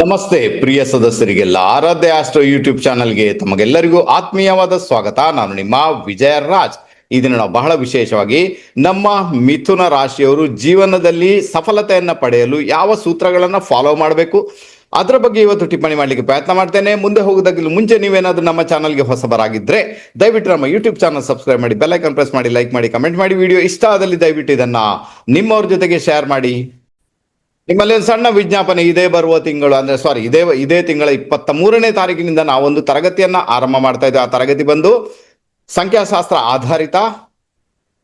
ನಮಸ್ತೆ ಪ್ರಿಯ ಸದಸ್ಯರಿಗೆಲ್ಲ ಆರಾಧ್ಯ astro YouTube ಚಾನಲ್ಗೆ ತಮಗೆಲ್ಲರಿಗೂ ಆತ್ಮೀಯವಾದ ಸ್ವಾಗತ. ನಾನು ನಿಮ್ಮ ವಿಜಯ ರಾಜ್. ಇದನ್ನು ನಾವು ಬಹಳ ವಿಶೇಷವಾಗಿ ನಮ್ಮ ಮಿಥುನ ರಾಶಿಯವರು ಜೀವನದಲ್ಲಿ ಸಫಲತೆಯನ್ನ ಪಡೆಯಲು ಯಾವ ಸೂತ್ರಗಳನ್ನ ಫಾಲೋ ಮಾಡಬೇಕು, ಅದರ ಬಗ್ಗೆ ಇವತ್ತು ಟಿಪ್ಪಣಿ ಮಾಡಲಿಕ್ಕೆ ಪ್ರಯತ್ನ ಮಾಡ್ತೇನೆ. ಮುಂದೆ ಹೋಗೋದಕ್ಕಿಂತ ಮುಂಚೆ ನೀವೇನಾದರೂ ನಮ್ಮ ಚಾನಲ್ಗೆ ಹೊಸಬರಾಗಿದ್ದರೆ ದಯವಿಟ್ಟು ನಮ್ಮ ಯೂಟ್ಯೂಬ್ ಚಾನಲ್ ಸಬ್ಸ್ಕ್ರೈಬ್ ಮಾಡಿ ಬೆಲ್ಲೈಕನ್ ಪ್ರೆಸ್ ಮಾಡಿ, ಲೈಕ್ ಮಾಡಿ, ಕಮೆಂಟ್ ಮಾಡಿ. ವಿಡಿಯೋ ಇಷ್ಟ ಆದಲ್ಲಿ ದಯವಿಟ್ಟು ಇದನ್ನು ನಿಮ್ಮವ್ರ ಜೊತೆಗೆ ಶೇರ್ ಮಾಡಿ. ನಿಮ್ಮಲ್ಲಿ ಒಂದು ಸಣ್ಣ ವಿಜ್ಞಾಪನೆ, ಇದೇ ಬರುವ ತಿಂಗಳು ಅಂದ್ರೆ ಸಾರಿ ಇದೇ ಇದೇ ತಿಂಗಳ ಇಪ್ಪತ್ತ ಮೂರನೇ ತಾರೀಕಿನಿಂದ ನಾವೊಂದು ತರಗತಿಯನ್ನ ಆರಂಭ ಮಾಡ್ತಾ ಇದ್ದೇವೆ. ಆ ತರಗತಿ ಬಂದು ಸಂಖ್ಯಾಶಾಸ್ತ್ರ ಆಧಾರಿತ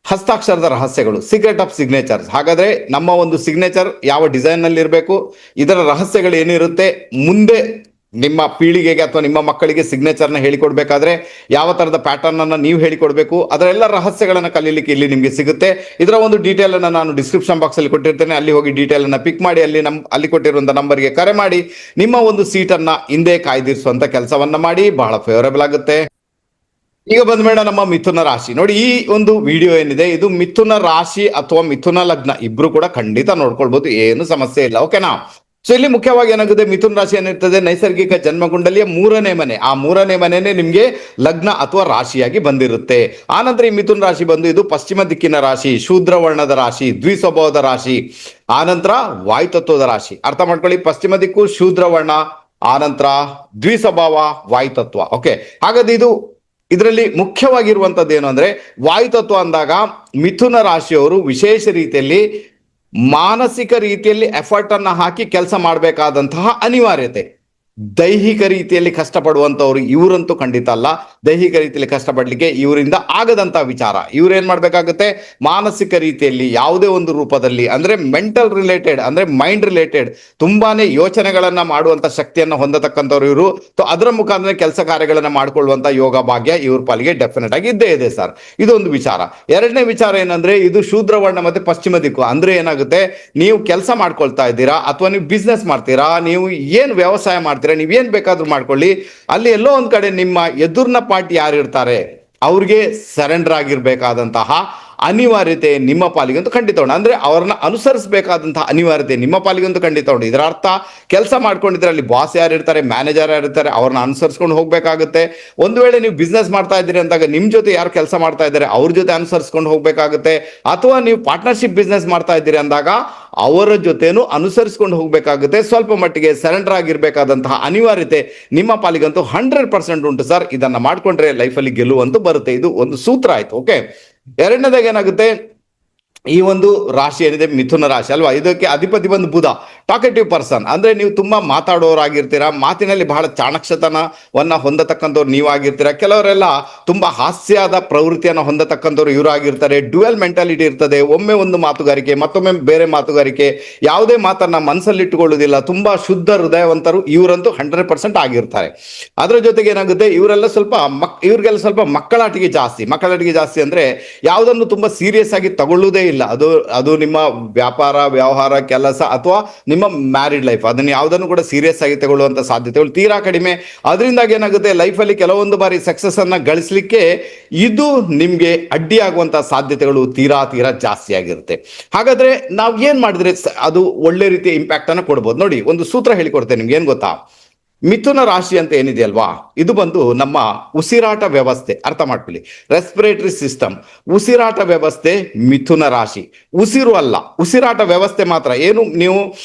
ಹಸ್ತಾಕ್ಷರದ ರಹಸ್ಯಗಳು ಸೀಕ್ರೆಟ್ ಆಫ್ ಸಿಗ್ನೇಚರ್ಸ್ ಹಾಗಾದ್ರೆ ನಮ್ಮ ಒಂದು ಸಿಗ್ನೇಚರ್ ಯಾವ ಡಿಸೈನ್ನಲ್ಲಿ ಇರಬೇಕು ಇದರ ರಹಸ್ಯಗಳು ಏನಿರುತ್ತೆ, ಮುಂದೆ ನಿಮ್ಮ ಪೀಳಿಗೆಗೆ ಅಥವಾ ನಿಮ್ಮ ಮಕ್ಕಳಿಗೆ ಸಿಗ್ನೇಚರ್ನ ಹೇಳಿಕೊಡ್ಬೇಕಾದ್ರೆ ಯಾವ ಥರದ ಪ್ಯಾಟರ್ನ್ ಅನ್ನ ನೀವು ಹೇಳಿಕೊಡ್ಬೇಕು ಅದರೆಲ್ಲ ರಹಸ್ಯಗಳನ್ನು ಕಲೀಲಿಕ್ಕೆ ಇಲ್ಲಿ ನಿಮಗೆ ಸಿಗುತ್ತೆ. ಇದರ ಒಂದು ಡೀಟೇಲ್ ಅನ್ನ ನಾನು ಡಿಸ್ಕ್ರಿಪ್ಷನ್ ಬಾಕ್ಸ್ ಅಲ್ಲಿ ಕೊಟ್ಟಿರ್ತೇನೆ. ಅಲ್ಲಿ ಹೋಗಿ ಡೀಟೇಲನ್ನು ಪಿಕ್ ಮಾಡಿ, ಅಲ್ಲಿ ನಮ್, ಅಲ್ಲಿ ಕೊಟ್ಟಿರುವಂಥ ನಂಬರ್ಗೆ ಕರೆ ಮಾಡಿ, ನಿಮ್ಮ ಒಂದು ಸೀಟನ್ನು ಹಿಂದೆ ಕಾಯ್ದಿರಿಸುವಂತ ಕೆಲಸವನ್ನು ಮಾಡಿ, ಬಹಳ ಫೇವರಬಲ್ ಆಗುತ್ತೆ. ಈಗ ಬಂದ್ಬೇಡ ನಮ್ಮ ಮಿಥುನ ರಾಶಿ. ನೋಡಿ, ಈ ಒಂದು ವಿಡಿಯೋ ಏನಿದೆ, ಇದು ಮಿಥುನ ರಾಶಿ ಅಥವಾ ಮಿಥುನ ಲಗ್ನ. ಇಬ್ರು ಕೂಡ ಖಂಡಿತ ನೋಡ್ಕೊಳ್ಬಹುದು ಏನು ಸಮಸ್ಯೆ ಇಲ್ಲ. ಓಕೆನಾ ಸೊ ಇಲ್ಲಿ ಮುಖ್ಯವಾಗಿ ಏನಾಗುತ್ತೆ? ಮಿಥುನ್ ರಾಶಿ ಏನಿರ್ತದೆ? ನೈಸರ್ಗಿಕ ಜನ್ಮಕುಂಡಲಿಯ ಮೂರನೇ ಮನೆ. ಆ ಮೂರನೇ ಮನೆನೇ ನಿಮಗೆ ಲಗ್ನ ಅಥವಾ ರಾಶಿಯಾಗಿ ಬಂದಿರುತ್ತೆ. ಆನಂತರ ಈ ಮಿಥುನ್ ರಾಶಿ ಬಂದು ಇದು ಪಶ್ಚಿಮ ದಿಕ್ಕಿನ ರಾಶಿ ಶೂದ್ರ ವರ್ಣದ ರಾಶಿ, ದ್ವಿಸ್ವಭಾವದ ರಾಶಿ ಆನಂತರ ವಾಯುತತ್ವದ ರಾಶಿ. ಅರ್ಥ ಮಾಡ್ಕೊಳ್ಳಿ. ಪಶ್ಚಿಮ ದಿಕ್ಕು ಶೂದ್ರ ವರ್ಣ ಆನಂತರ ದ್ವಿಸ್ವಭಾವ, ವಾಯುತತ್ವ. ಓಕೆ ಹಾಗಾದ್ರೆ ಇದು ಇದರಲ್ಲಿ ಮುಖ್ಯವಾಗಿರುವಂತದ್ದು ಏನು ಅಂದ್ರೆ, ವಾಯುತತ್ವ ಅಂದಾಗ ಮಿಥುನ ರಾಶಿಯವರು ವಿಶೇಷ ರೀತಿಯಲ್ಲಿ ಮಾನಸಿಕ ರೀತಿಯಲ್ಲಿ ಎಫರ್ಟ್ ಅನ್ನ ಹಾಕಿ ಕೆಲಸ ಮಾಡಬೇಕಾದಂತಹ ಅನಿವಾರ್ಯತೆ. ದೈಹಿಕ ರೀತಿಯಲ್ಲಿ ಕಷ್ಟಪಡುವಂಥವ್ರು ಇವರಂತೂ ಖಂಡಿತ ಅಲ್ಲ. ದೈಹಿಕ ರೀತಿಯಲ್ಲಿ ಕಷ್ಟಪಡಲಿಕ್ಕೆ ಇವರಿಂದ ಆಗದಂತ ವಿಚಾರ. ಇವ್ರೇನ್ ಮಾಡ್ಬೇಕಾಗುತ್ತೆ? ಮಾನಸಿಕ ರೀತಿಯಲ್ಲಿ ಯಾವುದೇ ಒಂದು ರೂಪದಲ್ಲಿ, ಅಂದ್ರೆ ಮೆಂಟಲ್ ರಿಲೇಟೆಡ್ ಅಂದ್ರೆ ಮೈಂಡ್ ರಿಲೇಟೆಡ್ ತುಂಬಾನೇ ಯೋಚನೆಗಳನ್ನ ಮಾಡುವಂತ ಶಕ್ತಿಯನ್ನ ಹೊಂದತಕ್ಕಂಥವ್ರು ಇವರು. ಅದರ ಮುಖಾಂತರ ಕೆಲಸ ಕಾರ್ಯಗಳನ್ನ ಮಾಡ್ಕೊಳ್ಳುವಂತ ಯೋಗ ಭಾಗ್ಯ ಇವ್ರ ಪಾಲಿಗೆ ಡೆಫಿನೆಟ್ ಆಗಿ ಇದ್ದೇ ಇದೆ ಸರ್. ಇದೊಂದು ವಿಚಾರ. ಎರಡನೇ ವಿಚಾರ ಏನಂದ್ರೆ, ಇದು ಶೂದ್ರವರ್ಣ ಮತ್ತೆ ಪಶ್ಚಿಮ ದಿಕ್ಕು. ಅಂದ್ರೆ ಏನಾಗುತ್ತೆ? ನೀವು ಕೆಲಸ ಮಾಡ್ಕೊಳ್ತಾ ಇದ್ದೀರಾ ಅಥವಾ ನೀವು ಬಿಸ್ನೆಸ್ ಮಾಡ್ತೀರಾ? ನೀವು ಏನ್ ವ್ಯವಸಾಯ ಮಾಡ್ತೀರಾ? ನೀವ್ ಏನ್ ಬೇಕಾದ್ರೂ ಮಾಡ್ಕೊಳ್ಳಿ. ಅಲ್ಲಿ ಎಲ್ಲೋ ಒಂದ್ ಕಡೆ ನಿಮ್ಮ ಎದುರ್ನ ಪಾರ್ಟಿ ಯಾರು ಇರ್ತಾರೆ? ಅವ್ರಿಗೆ ಸರೆಂಡರ್ ಆಗಿರ್ಬೇಕಾದಂತಹ ಅನಿವಾರ್ಯತೆ ನಿಮ್ಮ ಪಾಲಿಗೆ ಅಂತ ಖಂಡಿತ ಉಂಟು. ಅಂದ್ರೆ ಅವ್ರನ್ನ ಅನುಸರಿಸಬೇಕಾದಂತಹ ಅನಿವಾರ್ಯತೆ ನಿಮ್ಮ ಪಾಲಿಗಂತೂ ಖಂಡಿತ ಉಂಟು. ಇದರ ಅರ್ಥ, ಕೆಲಸ ಮಾಡ್ಕೊಂಡಿದ್ರೆ ಅಲ್ಲಿ ಬಾಸ್ ಯಾರು ಇರ್ತಾರೆ ಮ್ಯಾನೇಜರ್ ಯಾರು ಇರ್ತಾರೆ, ಅವ್ರನ್ನ ಅನುಸರಿಸ್ಕೊಂಡು ಹೋಗಬೇಕಾಗುತ್ತೆ. ಒಂದು ವೇಳೆ ನೀವು ಬಿಸ್ನೆಸ್ ಮಾಡ್ತಾ ಇದ್ದೀರಿ ಅಂದಾಗ ನಿಮ್ಮ ಜೊತೆ ಯಾರು ಕೆಲಸ ಮಾಡ್ತಾ ಇದ್ದಾರೆ, ಅವ್ರ ಜೊತೆ ಅನುಸರಿಸ್ಕೊಂಡು ಹೋಗಬೇಕಾಗುತ್ತೆ. ಅಥವಾ ನೀವು ಪಾರ್ಟ್ನರ್ಶಿಪ್ ಬಿಸ್ನೆಸ್ ಮಾಡ್ತಾ ಇದ್ದೀರಿ ಅಂದಾಗ ಅವರ ಜೊತೆನೂ ಅನುಸರಿಸ್ಕೊಂಡು ಹೋಗಬೇಕಾಗುತ್ತೆ. ಸ್ವಲ್ಪ ಮಟ್ಟಿಗೆ ಸರೆಂಡರ್ ಆಗಿರಬೇಕಾದಂತಹ ಅನಿವಾರ್ಯತೆ ನಿಮ್ಮ ಪಾಲಿಗಂತೂ ಹಂಡ್ರೆಡ್ ಪರ್ಸೆಂಟ್ ಉಂಟು ಸರ್. ಇದನ್ನ ಮಾಡಿಕೊಂಡ್ರೆ ಲೈಫಲ್ಲಿ ಗೆಲುವಂತೂ ಬರುತ್ತೆ. ಇದು ಒಂದು ಸೂತ್ರ ಆಯ್ತು ಓಕೆ ಎರಡನೇದಾಗಿ ಏನಾಗುತ್ತೆ? ಈ ಒಂದು ರಾಶಿ ಏನಿದೆ? ಮಿಥುನ ರಾಶಿ ಅಲ್ವಾ? ಇದಕ್ಕೆ ಅಧಿಪತಿ ಬಂದು ಬುಧ. ಟಾಕೆಟಿವ್ ಪರ್ಸನ್ ಅಂದರೆ ನೀವು ತುಂಬ ಮಾತಾಡೋರಾಗಿರ್ತೀರಾ? ಮಾತಿನಲ್ಲಿ ಬಹಳ ಚಾಣಕ್ಷತನವನ್ನು ಹೊಂದತಕ್ಕಂಥವ್ರು ನೀವಾಗಿರ್ತೀರ? ಕೆಲವರೆಲ್ಲ ತುಂಬ ಹಾಸ್ಯದ ಪ್ರವೃತ್ತಿಯನ್ನು ಹೊಂದತಕ್ಕಂಥವ್ರು ಇವರು ಆಗಿರ್ತಾರೆ ಡ್ಯುಯಲ್ ಮೆಂಟಾಲಿಟಿ ಇರ್ತದೆ. ಒಮ್ಮೆ ಒಂದು ಮಾತುಗಾರಿಕೆ, ಮತ್ತೊಮ್ಮೆ ಬೇರೆ ಮಾತುಗಾರಿಕೆ. ಯಾವುದೇ ಮಾತನ್ನು ಮನಸ್ಸಲ್ಲಿಟ್ಟುಕೊಳ್ಳುವುದಿಲ್ಲ. ತುಂಬ ಶುದ್ಧ, ಹೃದಯವಂತರು ಇವರಂತೂ ಹಂಡ್ರೆಡ್ ಪರ್ಸೆಂಟ್ ಆಗಿರ್ತಾರೆ. ಅದರ ಜೊತೆಗೆ ಏನಾಗುತ್ತೆ? ಇವರೆಲ್ಲ ಸ್ವಲ್ಪ ಮಕ್, ಇವ್ರಿಗೆಲ್ಲ ಸ್ವಲ್ಪ ಮಕ್ಕಳಾಟಿಗೆ ಜಾಸ್ತಿ. ಮಕ್ಕಳಾಟಿಗೆ ಜಾಸ್ತಿ ಅಂದರೆ ಯಾವುದನ್ನು ತುಂಬ ಸೀರಿಯಸ್ ಆಗಿ ತಗೊಳ್ಳುವುದೇ ಅದು ಅದು ನಿಮ್ಮ ವ್ಯಾಪಾರ, ವ್ಯವಹಾರ, ಕೆಲಸ ಅಥವಾ ನಿಮ್ಮ ಮ್ಯಾರಿಡ್ ಲೈಫ್ ಅದನ್ನ ಯಾವುದನ್ನು ಕೂಡ ಸೀರಿಯಸ್ ಆಗಿ ತಗೊಳ್ಳುವಂಥ ಸಾಧ್ಯತೆಗಳು ತೀರಾ ಕಡಿಮೆ. ಅದರಿಂದಾಗಿ ಏನಾಗುತ್ತೆ ಲೈಫಲ್ಲಿ ಕೆಲವೊಂದು ಬಾರಿ ಸಕ್ಸಸ್ಸನ್ನು ಗಳಿಸ್ಲಿಕ್ಕೆ ಇದು ನಿಮಗೆ ಅಡ್ಡಿಯಾಗುವಂಥ ಸಾಧ್ಯತೆಗಳು ತೀರಾ ತೀರಾ ಜಾಸ್ತಿ ಆಗಿರುತ್ತೆ. ಹಾಗಾದ್ರೆ ನಾವು ಏನು ಮಾಡಿದ್ರೆ ಅದು ಒಳ್ಳೆ ರೀತಿಯ ಇಂಪ್ಯಾಕ್ಟ್ ಅನ್ನ ಕೊಡ್ಬೋದು? ನೋಡಿ, ಒಂದು ಸೂತ್ರ ಹೇಳಿಕೊಡ್ತೇನೆ ನಿಮ್ಗೆ, ಏನು ಗೊತ್ತಾ? ಮಿಥುನ ರಾಶಿ ಅಂತ ಏನಿದೆ ಅಲ್ವಾ ಇದು ಬಂದು ನಮ್ಮ ಉಸಿರಾಟ ವ್ಯವಸ್ಥೆ. ಅರ್ಥ ಮಾಡ್ಕೊಳ್ಳಿ. ರೆಸ್ಪಿರೇಟರಿ ಸಿಸ್ಟಮ್ ಉಸಿರಾಟ ವ್ಯವಸ್ಥೆ ಮಿಥುನ ರಾಶಿ. ಉಸಿರು ಅಲ್ಲ. ಉಸಿರಾಟ ವ್ಯವಸ್ಥೆ ಮಾತ್ರ. ಏನು ನೀವು?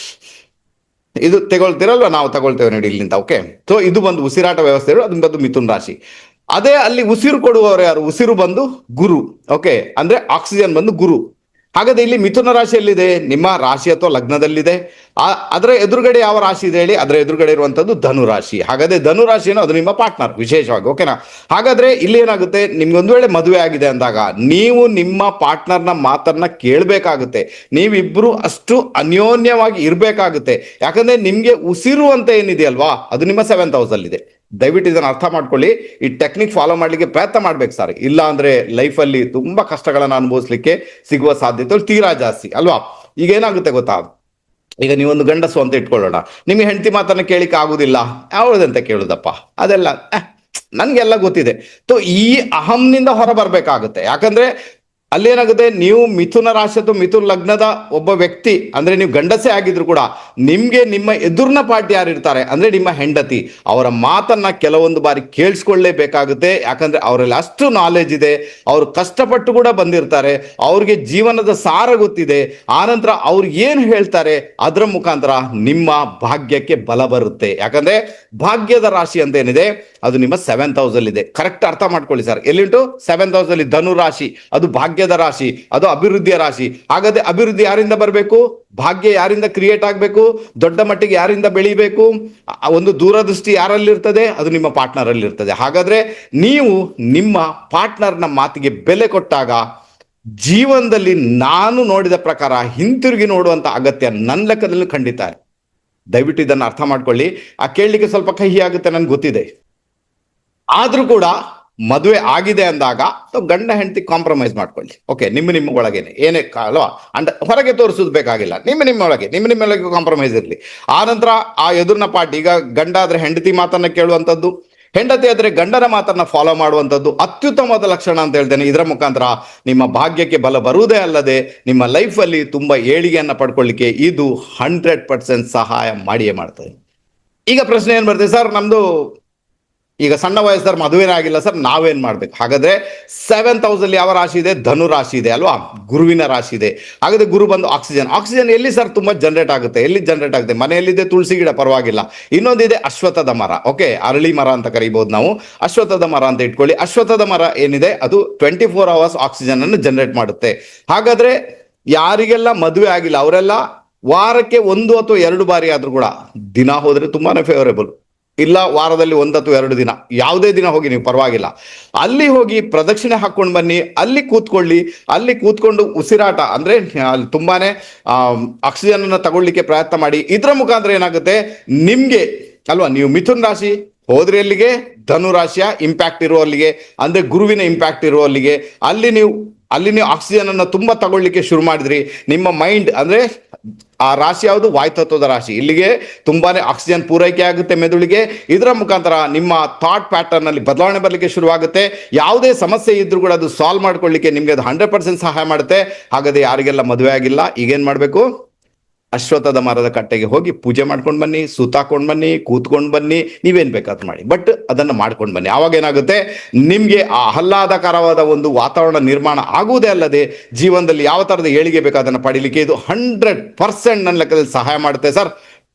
ಇದು ತಗೊಳ್ತೀರಲ್ವ? ನಾವು ತಗೊಳ್ತೇವೆ ನೋಡಿ ಇಲ್ಲಿಂದ ಓಕೆ ಸೊ ಇದು ಬಂದು ಉಸಿರಾಟ ವ್ಯವಸ್ಥೆ ಅದು ಬಂದು ಮಿಥುನ್ ರಾಶಿ. ಅದೇ ಅಲ್ಲಿ ಉಸಿರು ಕೊಡುವವರು ಯಾರು? ಉಸಿರು ಬಂದು ಗುರು ಓಕೆ ಅಂದ್ರೆ ಆಕ್ಸಿಜನ್ ಬಂದು ಗುರು. ಹಾಗಾದ್ರೆ ಇಲ್ಲಿ ಮಿಥುನ ರಾಶಿಯಲ್ಲಿದೆ, ನಿಮ್ಮ ರಾಶಿ ಅಥವಾ ಲಗ್ನದಲ್ಲಿದೆ. ಅದರ ಎದುರುಗಡೆ ಯಾವ ರಾಶಿ ಇದೆ ಹೇಳಿ, ಅದರ ಎದುರುಗಡೆ ಇರುವಂತದ್ದು ಧನು ರಾಶಿ. ಹಾಗಾದ್ರೆ ಧನು ರಾಶಿ ಏನೋ ಅದು ನಿಮ್ಮ ಪಾರ್ಟ್ನರ್ ವಿಶೇಷವಾಗಿ ಓಕೆನಾ ಹಾಗಾದ್ರೆ ಇಲ್ಲಿ ಏನಾಗುತ್ತೆ, ನಿಮ್ಗೆ ಒಂದು ವೇಳೆ ಮದುವೆ ಆಗಿದೆ ಅಂದಾಗ, ನೀವು ನಿಮ್ಮ ಪಾರ್ಟ್ನರ್ನ ಮಾತನ್ನ ಕೇಳಬೇಕಾಗುತ್ತೆ. ನೀವಿಬ್ರು ಅಷ್ಟು ಅನ್ಯೋನ್ಯವಾಗಿ ಇರಬೇಕಾಗುತ್ತೆ. ಯಾಕಂದ್ರೆ ನಿಮ್ಗೆ ಉಸಿರು ಅಂತ ಏನಿದೆಯಲ್ವಾ, ಅದು ನಿಮ್ಮ ಸೆವೆಂತ್ ಹೌಸ್ ಅಲ್ಲಿದೆ. ದಯವಿಟ್ಟು ಇದನ್ನು ಅರ್ಥ ಮಾಡ್ಕೊಳ್ಳಿ. ಈ ಟೆಕ್ನಿಕ್ ಫಾಲೋ ಮಾಡ್ಲಿಕ್ಕೆ ಪ್ರಯತ್ನ ಮಾಡ್ಬೇಕು ಸರ್ ಇಲ್ಲ ಅಂದ್ರೆ ಲೈಫಲ್ಲಿ ತುಂಬಾ ಕಷ್ಟಗಳನ್ನ ಅನುಭವಿಸ್ಲಿಕ್ಕೆ ಸಿಗುವ ಸಾಧ್ಯತೆ ತೀರಾ ಜಾಸ್ತಿ, ಅಲ್ವಾ? ಈಗ ಏನಾಗುತ್ತೆ ಗೊತ್ತಾ? ಈಗ ನೀವೊಂದು ಗಂಡಸು ಅಂತ ಇಟ್ಕೊಳ್ಳೋಣ. ನಿಮಗೆ ಹೆಂಡತಿ ಮಾತನ್ನ ಕೇಳಿಕ್ ಆಗುದಿಲ್ಲ. ಯಾವ್ದಂತ ಕೇಳುದಪ್ಪ? ಅದೆಲ್ಲ ನನ್ಗೆಲ್ಲ ಗೊತ್ತಿದೆ. ಸೊ ಈ ಅಹಂನಿಂದ ಹೊರ ಬರ್ಬೇಕಾಗುತ್ತೆ. ಯಾಕಂದ್ರೆ ಅಲ್ಲೇನಾಗುತ್ತೆ? ನೀವು ಮಿಥುನ ರಾಶಿ ಅಥವಾ ಮಿಥುನ ಲಗ್ನದ ಒಬ್ಬ ವ್ಯಕ್ತಿ, ಅಂದ್ರೆ ನೀವು ಗಂಡಸೇ ಆಗಿದ್ರು ಕೂಡ, ನಿಮಗೆ ನಿಮ್ಮ ಎದುರಿನ ಪಾರ್ಟಿ ಯಾರು ಇರ್ತಾರೆ? ಅಂದ್ರೆ ನಿಮ್ಮ ಹೆಂಡತಿ. ಅವರ ಮಾತನ್ನ ಕೆಲವೊಂದು ಬಾರಿ ಕೇಳಿಸ್ಕೊಳ್ಳೇಬೇಕಾಗುತ್ತೆ. ಯಾಕಂದ್ರೆ ಅವರಲ್ಲಿ ಅಷ್ಟು ನಾಲೆಜ್ ಇದೆ. ಅವರು ಕಷ್ಟಪಟ್ಟು ಕೂಡ ಬಂದಿರ್ತಾರೆ. ಅವ್ರಿಗೆ ಜೀವನದ ಸಾರ ಗೊತ್ತಿದೆ. ಆನಂತರ ಅವ್ರು ಏನು ಹೇಳ್ತಾರೆ? ಅದರ ಮುಖಾಂತರ ನಿಮ್ಮ ಭಾಗ್ಯಕ್ಕೆ ಬಲ ಬರುತ್ತೆ. ಯಾಕಂದ್ರೆ ಭಾಗ್ಯದ ರಾಶಿ ಅಂತ ಏನಿದೆ ಅದು ನಿಮ್ಮ ಸೆವೆನ್ ಅಲ್ಲಿ ಇದೆ. ಕರೆಕ್ಟ್ ಅರ್ಥ ಮಾಡ್ಕೊಳ್ಳಿ ಸರ್. ಎಲ್ಲಿಂಟು? ಸೆವೆನ್ ಅಲ್ಲಿ ಧನು ರಾಶಿ. ಅದು ಭಾಗ್ಯದ ರಾಶಿ, ಅದು ಅಭಿವೃದ್ಧಿಯ ರಾಶಿ. ಹಾಗಾದ್ರೆ ಅಭಿವೃದ್ಧಿ ಯಾರಿಂದ ಬರಬೇಕು? ಭಾಗ್ಯ ಯಾರಿಂದ ಕ್ರಿಯೇಟ್ ಆಗಬೇಕು? ದೊಡ್ಡ ಮಟ್ಟಿಗೆ ಯಾರಿಂದ ಬೆಳಿಬೇಕು? ಒಂದು ದೂರದೃಷ್ಟಿ ಯಾರಲ್ಲಿ ಇರ್ತದೆ ಅದು ನಿಮ್ಮ ಪಾರ್ಟ್ನರ್ ಅಲ್ಲಿ ಇರ್ತದೆ ಹಾಗಾದ್ರೆ ನೀವು ನಿಮ್ಮ ಪಾರ್ಟ್ನರ್ನ ಮಾತಿಗೆ ಬೆಲೆ ಕೊಟ್ಟಾಗ ಜೀವನದಲ್ಲಿ ನಾನು ನೋಡಿದ ಪ್ರಕಾರ ಹಿಂತಿರುಗಿ ನೋಡುವಂತ ಅಗತ್ಯ ನನ್ನ ಲೆಕ್ಕದಲ್ಲಿ ಖಂಡಿತ ದಯವಿಟ್ಟು ಇದನ್ನು ಅರ್ಥ ಮಾಡ್ಕೊಳ್ಳಿ. ಆ ಕೇಳಲಿಕ್ಕೆ ಸ್ವಲ್ಪ ಕಹಿ ಆಗುತ್ತೆ ನನ್ಗೆ ಗೊತ್ತಿದೆ. ಆದ್ರೂ ಕೂಡ ಮದುವೆ ಆಗಿದೆ ಅಂದಾಗ ಗಂಡ ಹೆಂಡತಿ ಕಾಂಪ್ರಮೈಸ್ ಮಾಡ್ಕೊಳ್ಳಿ. ಓಕೆ ನಿಮ್ಮ ನಿಮ್ಮ ಒಳಗೇನೆ. ಏನೇ ಅಲ್ವಾ ಅಂಡ್ ಹೊರಗೆ ತೋರಿಸೋದು ಬೇಕಾಗಿಲ್ಲ. ನಿಮ್ಮ ನಿಮ್ಮ ಒಳಗೆ, ನಿಮ್ಮ ನಿಮ್ಮ ಒಳಗೆ ಕಾಂಪ್ರಮೈಸ್ ಇರಲಿ. ಆ ನಂತರ ಆ ಎದುರಿನ ಪಾರ್ಟಿ, ಈಗ ಗಂಡ ಆದ್ರೆ ಹೆಂಡತಿ ಮಾತನ್ನ ಕೇಳುವಂಥದ್ದು ಹೆಂಡತಿ ಆದರೆ ಗಂಡನ ಮಾತನ್ನ ಫಾಲೋ ಮಾಡುವಂಥದ್ದು ಅತ್ಯುತ್ತಮವಾದ ಲಕ್ಷಣ ಅಂತ ಹೇಳ್ತೇನೆ. ಇದರ ಮುಖಾಂತರ ನಿಮ್ಮ ಭಾಗ್ಯಕ್ಕೆ ಬಲ ಬರುವುದೇ ಅಲ್ಲದೆ ನಿಮ್ಮ ಲೈಫಲ್ಲಿ ತುಂಬ ಏಳಿಗೆಯನ್ನು ಪಡ್ಕೊಳ್ಳಿಕ್ಕೆ ಇದು ಹಂಡ್ರೆಡ್ ಪರ್ಸೆಂಟ್ ಸಹಾಯ ಮಾಡಿಯೇ ಮಾಡ್ತದೆ. ಈಗ ಪ್ರಶ್ನೆ ಏನು ಬರ್ತದೆ ಸರ್, ನಮ್ದು ಈಗ ಸಣ್ಣ ವಯಸ್ಸಾರ ಮದುವೆನೇ ಆಗಿಲ್ಲ ಸರ್, ನಾವೇನ್ ಮಾಡ್ಬೇಕು? ಹಾಗಾದ್ರೆ ಸೆವೆಂತ್ ತೌಸಂಡ್ ಯಾವ ರಾಶಿ ಇದೆ? ಧನು ರಾಶಿ ಇದೆ ಅಲ್ವಾ? ಗುರುವಿನ ರಾಶಿ ಇದೆ. ಹಾಗಾದ್ರೆ ಗುರು ಬಂದು ಆಕ್ಸಿಜನ್ ಆಕ್ಸಿಜನ್ ಎಲ್ಲಿ ಸರ್ ತುಂಬಾ ಜನರೇಟ್ ಆಗುತ್ತೆ? ಎಲ್ಲಿ ಜನರೇಟ್ ಆಗುತ್ತೆ? ಮನೆಯಲ್ಲಿದೆ ತುಳಸಿ ಗಿಡ ಪರವಾಗಿಲ್ಲ. ಇನ್ನೊಂದಿದೆ ಅಶ್ವತ್ಥದ ಮರ. ಓಕೆ ಅರಳಿ ಮರ ಅಂತ ಕರಿಬಹುದು ನಾವು. ಅಶ್ವತ್ಥದ ಮರ ಅಂತ ಇಟ್ಕೊಳ್ಳಿ. ಅಶ್ವತ್ಥದ ಮರ ಏನಿದೆ? ಅದು ಟ್ವೆಂಟಿ ಫೋರ್ ಅವರ್ಸ್ ಆಕ್ಸಿಜನ್ ಅನ್ನು ಜನರೇಟ್ ಮಾಡುತ್ತೆ. ಹಾಗಾದ್ರೆ ಯಾರಿಗೆಲ್ಲ ಮದುವೆ ಆಗಿಲ್ಲ, ಅವರೆಲ್ಲ ವಾರಕ್ಕೆ ಒಂದು ಅಥವಾ ಎರಡು ಬಾರಿ ಆದ್ರೂ ಕೂಡ ದಿನ ಹೋದರೆ ತುಂಬಾನೇ ಫೇವರೇಬಲ್ ಇಲ್ಲ, ವಾರದಲ್ಲಿ ಒಂದು ಅಥವಾ ಎರಡು ದಿನ. ಯಾವುದೇ ದಿನ ಹೋಗಿ ನೀವು ಪರವಾಗಿಲ್ಲ. ಅಲ್ಲಿ ಹೋಗಿ ಪ್ರದಕ್ಷಿಣೆ ಹಾಕ್ಕೊಂಡು ಬನ್ನಿ, ಅಲ್ಲಿ ಕೂತ್ಕೊಳ್ಳಿ, ಅಲ್ಲಿ ಕೂತ್ಕೊಂಡು ಉಸಿರಾಟ ಅಂದರೆ, ಅಲ್ಲಿ ತುಂಬಾನೇ ಆಕ್ಸಿಜನ್ ಅನ್ನ ತಗೊಳ್ಳಿಕ್ಕೆ ಪ್ರಯತ್ನ ಮಾಡಿ. ಇದರ ಮುಖಾಂತರ ಏನಾಗುತ್ತೆ? ನಿಮಗೆ, ಅಲ್ವಾ, ನೀವು ಮಿಥುನ್ ರಾಶಿ, ಹೋದ್ರೆ ಅಲ್ಲಿಗೆ ಧನು ರಾಶಿಯ ಇಂಪ್ಯಾಕ್ಟ್ ಇರೋ ಅಲ್ಲಿಗೆ ಅಂದ್ರೆ ಗುರುವಿನ ಇಂಪ್ಯಾಕ್ಟ್ ಇರೋ ಅಲ್ಲಿಗೆ ಅಲ್ಲಿ ನೀವು ಅಲ್ಲಿ ನೀವು ಆಕ್ಸಿಜನ್ ಅನ್ನು ತುಂಬಾ ತಗೊಳ್ಳಿಕ್ಕೆ ಶುರು ಮಾಡಿದ್ರಿ. ನಿಮ್ಮ ಮೈಂಡ್ ಅಂದ್ರೆ ಆ ರಾಶಿ ಯಾವುದು? ವಾಯುತತ್ವದ ರಾಶಿ. ಇಲ್ಲಿಗೆ ತುಂಬಾನೇ ಆಕ್ಸಿಜನ್ ಪೂರೈಕೆ ಆಗುತ್ತೆ ಮೆದುಳಿಗೆ. ಇದರ ಮುಖಾಂತರ ನಿಮ್ಮ ಥಾಟ್ ಪ್ಯಾಟರ್ನ್ ಅಲ್ಲಿ ಬದಲಾವಣೆ ಬರಲಿಕ್ಕೆ ಶುರುವಾಗುತ್ತೆ. ಯಾವುದೇ ಸಮಸ್ಯೆ ಇದ್ರೂ ಕೂಡ ಅದು ಸಾಲ್ವ್ ಮಾಡ್ಕೊಳ್ಳಿಕ್ಕೆ ನಿಮಗೆ ಅದು ಹಂಡ್ರೆಡ್ ಪರ್ಸೆಂಟ್ ಸಹಾಯ ಮಾಡುತ್ತೆ. ಹಾಗಾದ್ರೆ ಯಾರಿಗೆಲ್ಲ ಮದುವೆ ಆಗಿಲ್ಲ, ಈಗೇನು ಮಾಡ್ಬೇಕು? ಅಶ್ವತ್ಥದ ಮರದ ಕಟ್ಟೆಗೆ ಹೋಗಿ ಪೂಜೆ ಮಾಡ್ಕೊಂಡು ಬನ್ನಿ ಸುತ್ತಾಕೊಂಡು ಬನ್ನಿ, ಕೂತ್ಕೊಂಡು ಬನ್ನಿ, ನೀವೇನ್ ಬೇಕಾದ್ ಮಾಡಿ. ಬಟ್ ಅದನ್ನ ಮಾಡ್ಕೊಂಡು ಬನ್ನಿ. ಆವಾಗ ಏನಾಗುತ್ತೆ? ನಿಮ್ಗೆ ಆ ಆಹ್ಲಾದಕರವಾದ ಒಂದು ವಾತಾವರಣ ನಿರ್ಮಾಣ ಆಗುವುದೇ ಅಲ್ಲದೆ ಜೀವನದಲ್ಲಿ ಯಾವ ತರದ ಏಳಿಗೆ ಬೇಕು ಪಡೀಲಿಕ್ಕೆ ಪಡಿಲಿಕ್ಕೆ ಇದು ಹಂಡ್ರೆಡ್ ಪರ್ಸೆಂಟ್ ನನ್ನ ಲೆಕ್ಕದಲ್ಲಿ ಸಹಾಯ ಮಾಡುತ್ತೆ ಸರ್.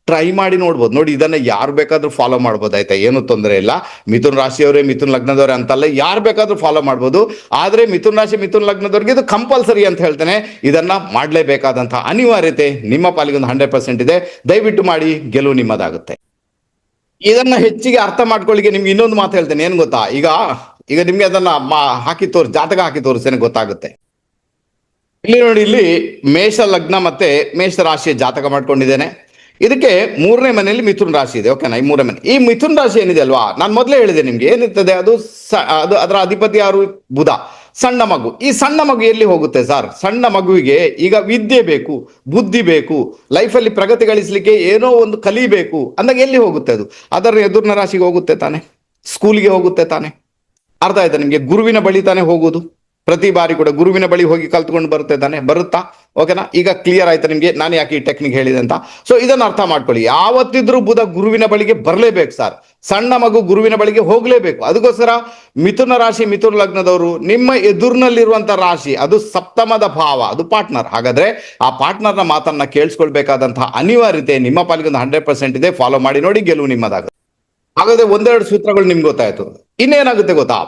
ಟ್ರೈ ಮಾಡಿ ನೋಡ್ಬೋದು. ನೋಡಿ, ಇದನ್ನ ಯಾರು ಬೇಕಾದ್ರೂ ಫಾಲೋ ಮಾಡ್ಬೋದು. ಆಯ್ತಾ? ಏನು ತೊಂದರೆ ಇಲ್ಲ. ಮಿಥುನ್ ರಾಶಿಯವರೇ ಮಿಥುನ್ ಲಗ್ನದವರೇ ಅಂತಲ್ಲ, ಯಾರು ಬೇಕಾದ್ರೂ ಫಾಲೋ ಮಾಡ್ಬೋದು. ಆದ್ರೆ ಮಿಥುನ್ ರಾಶಿ, ಮಿಥುನ್ ಲಗ್ನದವ್ರಿಗೆ ಇದು ಕಂಪಲ್ಸರಿ ಅಂತ ಹೇಳ್ತೇನೆ. ಇದನ್ನ ಮಾಡಲೇಬೇಕಾದಂತಹ ಅನಿವಾರ್ಯತೆ ನಿಮ್ಮ ಪಾಲಿಗೆ ಒಂದು ಹಂಡ್ರೆಡ್ ಪರ್ಸೆಂಟ್ ಇದೆ. ದಯವಿಟ್ಟು ಮಾಡಿ, ಗೆಲುವು ನಿಮ್ಮದಾಗುತ್ತೆ. ಇದನ್ನ ಹೆಚ್ಚಿಗೆ ಅರ್ಥ ಮಾಡ್ಕೊಳ್ಳಿಕ್ಕೆ ನಿಮ್ಗೆ ಇನ್ನೊಂದು ಮಾತು ಹೇಳ್ತೇನೆ. ಏನ್ ಗೊತ್ತಾ? ಈಗ ಈಗ ನಿಮ್ಗೆ ಅದನ್ನ ಹಾಕಿ ತೋರಿಸ್, ಜಾತಕ ಹಾಕಿ ತೋರಿಸ್ತೇನೆ, ಗೊತ್ತಾಗುತ್ತೆ. ಇಲ್ಲಿ ನೋಡಿ, ಇಲ್ಲಿ ಮೇಷ ಲಗ್ನ ಮತ್ತೆ ಮೇಷ ರಾಶಿಯ ಜಾತಕ ಮಾಡ್ಕೊಂಡಿದ್ದೇನೆ. ಇದಕ್ಕೆ ಮೂರನೇ ಮನೆಯಲ್ಲಿ ಮಿಥುನ್ ರಾಶಿ ಇದೆ. ಓಕೆನಾ ಈ ಮೂರನೇ ಮನೆ. ಈ ಮಿಥುನ್ ರಾಶಿ ಏನಿದೆ ಅಲ್ವಾ? ನಾನು ಮೊದಲೇ ಹೇಳಿದೆ ನಿಮ್ಗೆ, ಏನಿರ್ತದೆ ಅದು ಅದು ಅದರ ಅಧಿಪತಿ ಯಾರು? ಬುಧ. ಸಣ್ಣ ಮಗು. ಈ ಸಣ್ಣ ಮಗು ಎಲ್ಲಿ ಹೋಗುತ್ತೆ ಸರ್ ಸಣ್ಣ ಮಗುವಿಗೆ ಈಗ ವಿದ್ಯೆ ಬೇಕು, ಬುದ್ಧಿ ಬೇಕು, ಲೈಫಲ್ಲಿ ಪ್ರಗತಿ ಗಳಿಸ್ಲಿಕ್ಕೆ ಏನೋ ಒಂದು ಕಲಿಬೇಕು ಅಂದಾಗ ಎಲ್ಲಿ ಹೋಗುತ್ತೆ ಅದು? ಅದರ ಎದುರಿನ ರಾಶಿಗೆ ಹೋಗುತ್ತೆ ತಾನೆ. ಸ್ಕೂಲಿಗೆ ಹೋಗುತ್ತೆ ತಾನೆ. ಅರ್ಥ ಆಯ್ತಾ ನಿಮಗೆ? ಗುರುವಿನ ಬಳಿ ತಾನೆ ಹೋಗುದು. ಪ್ರತಿ ಬಾರಿ ಕೂಡ ಗುರುವಿನ ಬಳಿ ಹೋಗಿ ಕಲ್ತ್ಕೊಂಡು ಬರುತ್ತೆ ತಾನೆ? ಬರುತ್ತಾ? ಓಕೆನಾ ಈಗ ಕ್ಲಿಯರ್ ಆಯ್ತಾ ನಿಮ್ಗೆ? ನಾನು ಯಾಕೆ ಈ ಟೆಕ್ನಿಕ್ ಹೇಳಿದೆ ಅಂತ? ಸೊ ಇದನ್ನ ಅರ್ಥ ಮಾಡ್ಕೊಳ್ಳಿ. ಯಾವತ್ತಿದ್ರೂ ಬುಧ ಗುರುವಿನ ಬಳಿಗೆ ಬರಲೇಬೇಕು ಸರ್ ಸಣ್ಣ ಮಗು ಗುರುವಿನ ಬಳಿಗೆ ಹೋಗಲೇಬೇಕು. ಅದಕ್ಕೋಸ್ಕರ ಮಿಥುನ ರಾಶಿ, ಮಿಥುನ ಲಗ್ನದವರು ನಿಮ್ಮ ಎದುರಿನಲ್ಲಿರುವಂತಹ ರಾಶಿ, ಅದು ಸಪ್ತಮದ ಭಾವ, ಅದು ಪಾರ್ಟ್ನರ್ ಹಾಗಾದ್ರೆ ಆ ಪಾರ್ಟ್ನರ್ನ ಮಾತನ್ನ ಕೇಳಿಸ್ಕೊಳ್ಬೇಕಾದಂತಹ ಅನಿವಾರ್ಯತೆ ನಿಮ್ಮ ಪಾಲಿಗೆ ಒಂದು ಹಂಡ್ರೆಡ್ ಪರ್ಸೆಂಟ್ ಇದೆ. ಫಾಲೋ ಮಾಡಿ ನೋಡಿ ಗೆಲುವು ನಿಮ್ಮದಾಗ ಹಾಗಾದ್ರೆ ಒಂದೆರಡು ಸೂತ್ರಗಳು ನಿಮ್ಗೆ ಗೊತ್ತಾಯ್ತು. ಇನ್ನೇನಾಗುತ್ತೆ ಗೊತ್ತಾ?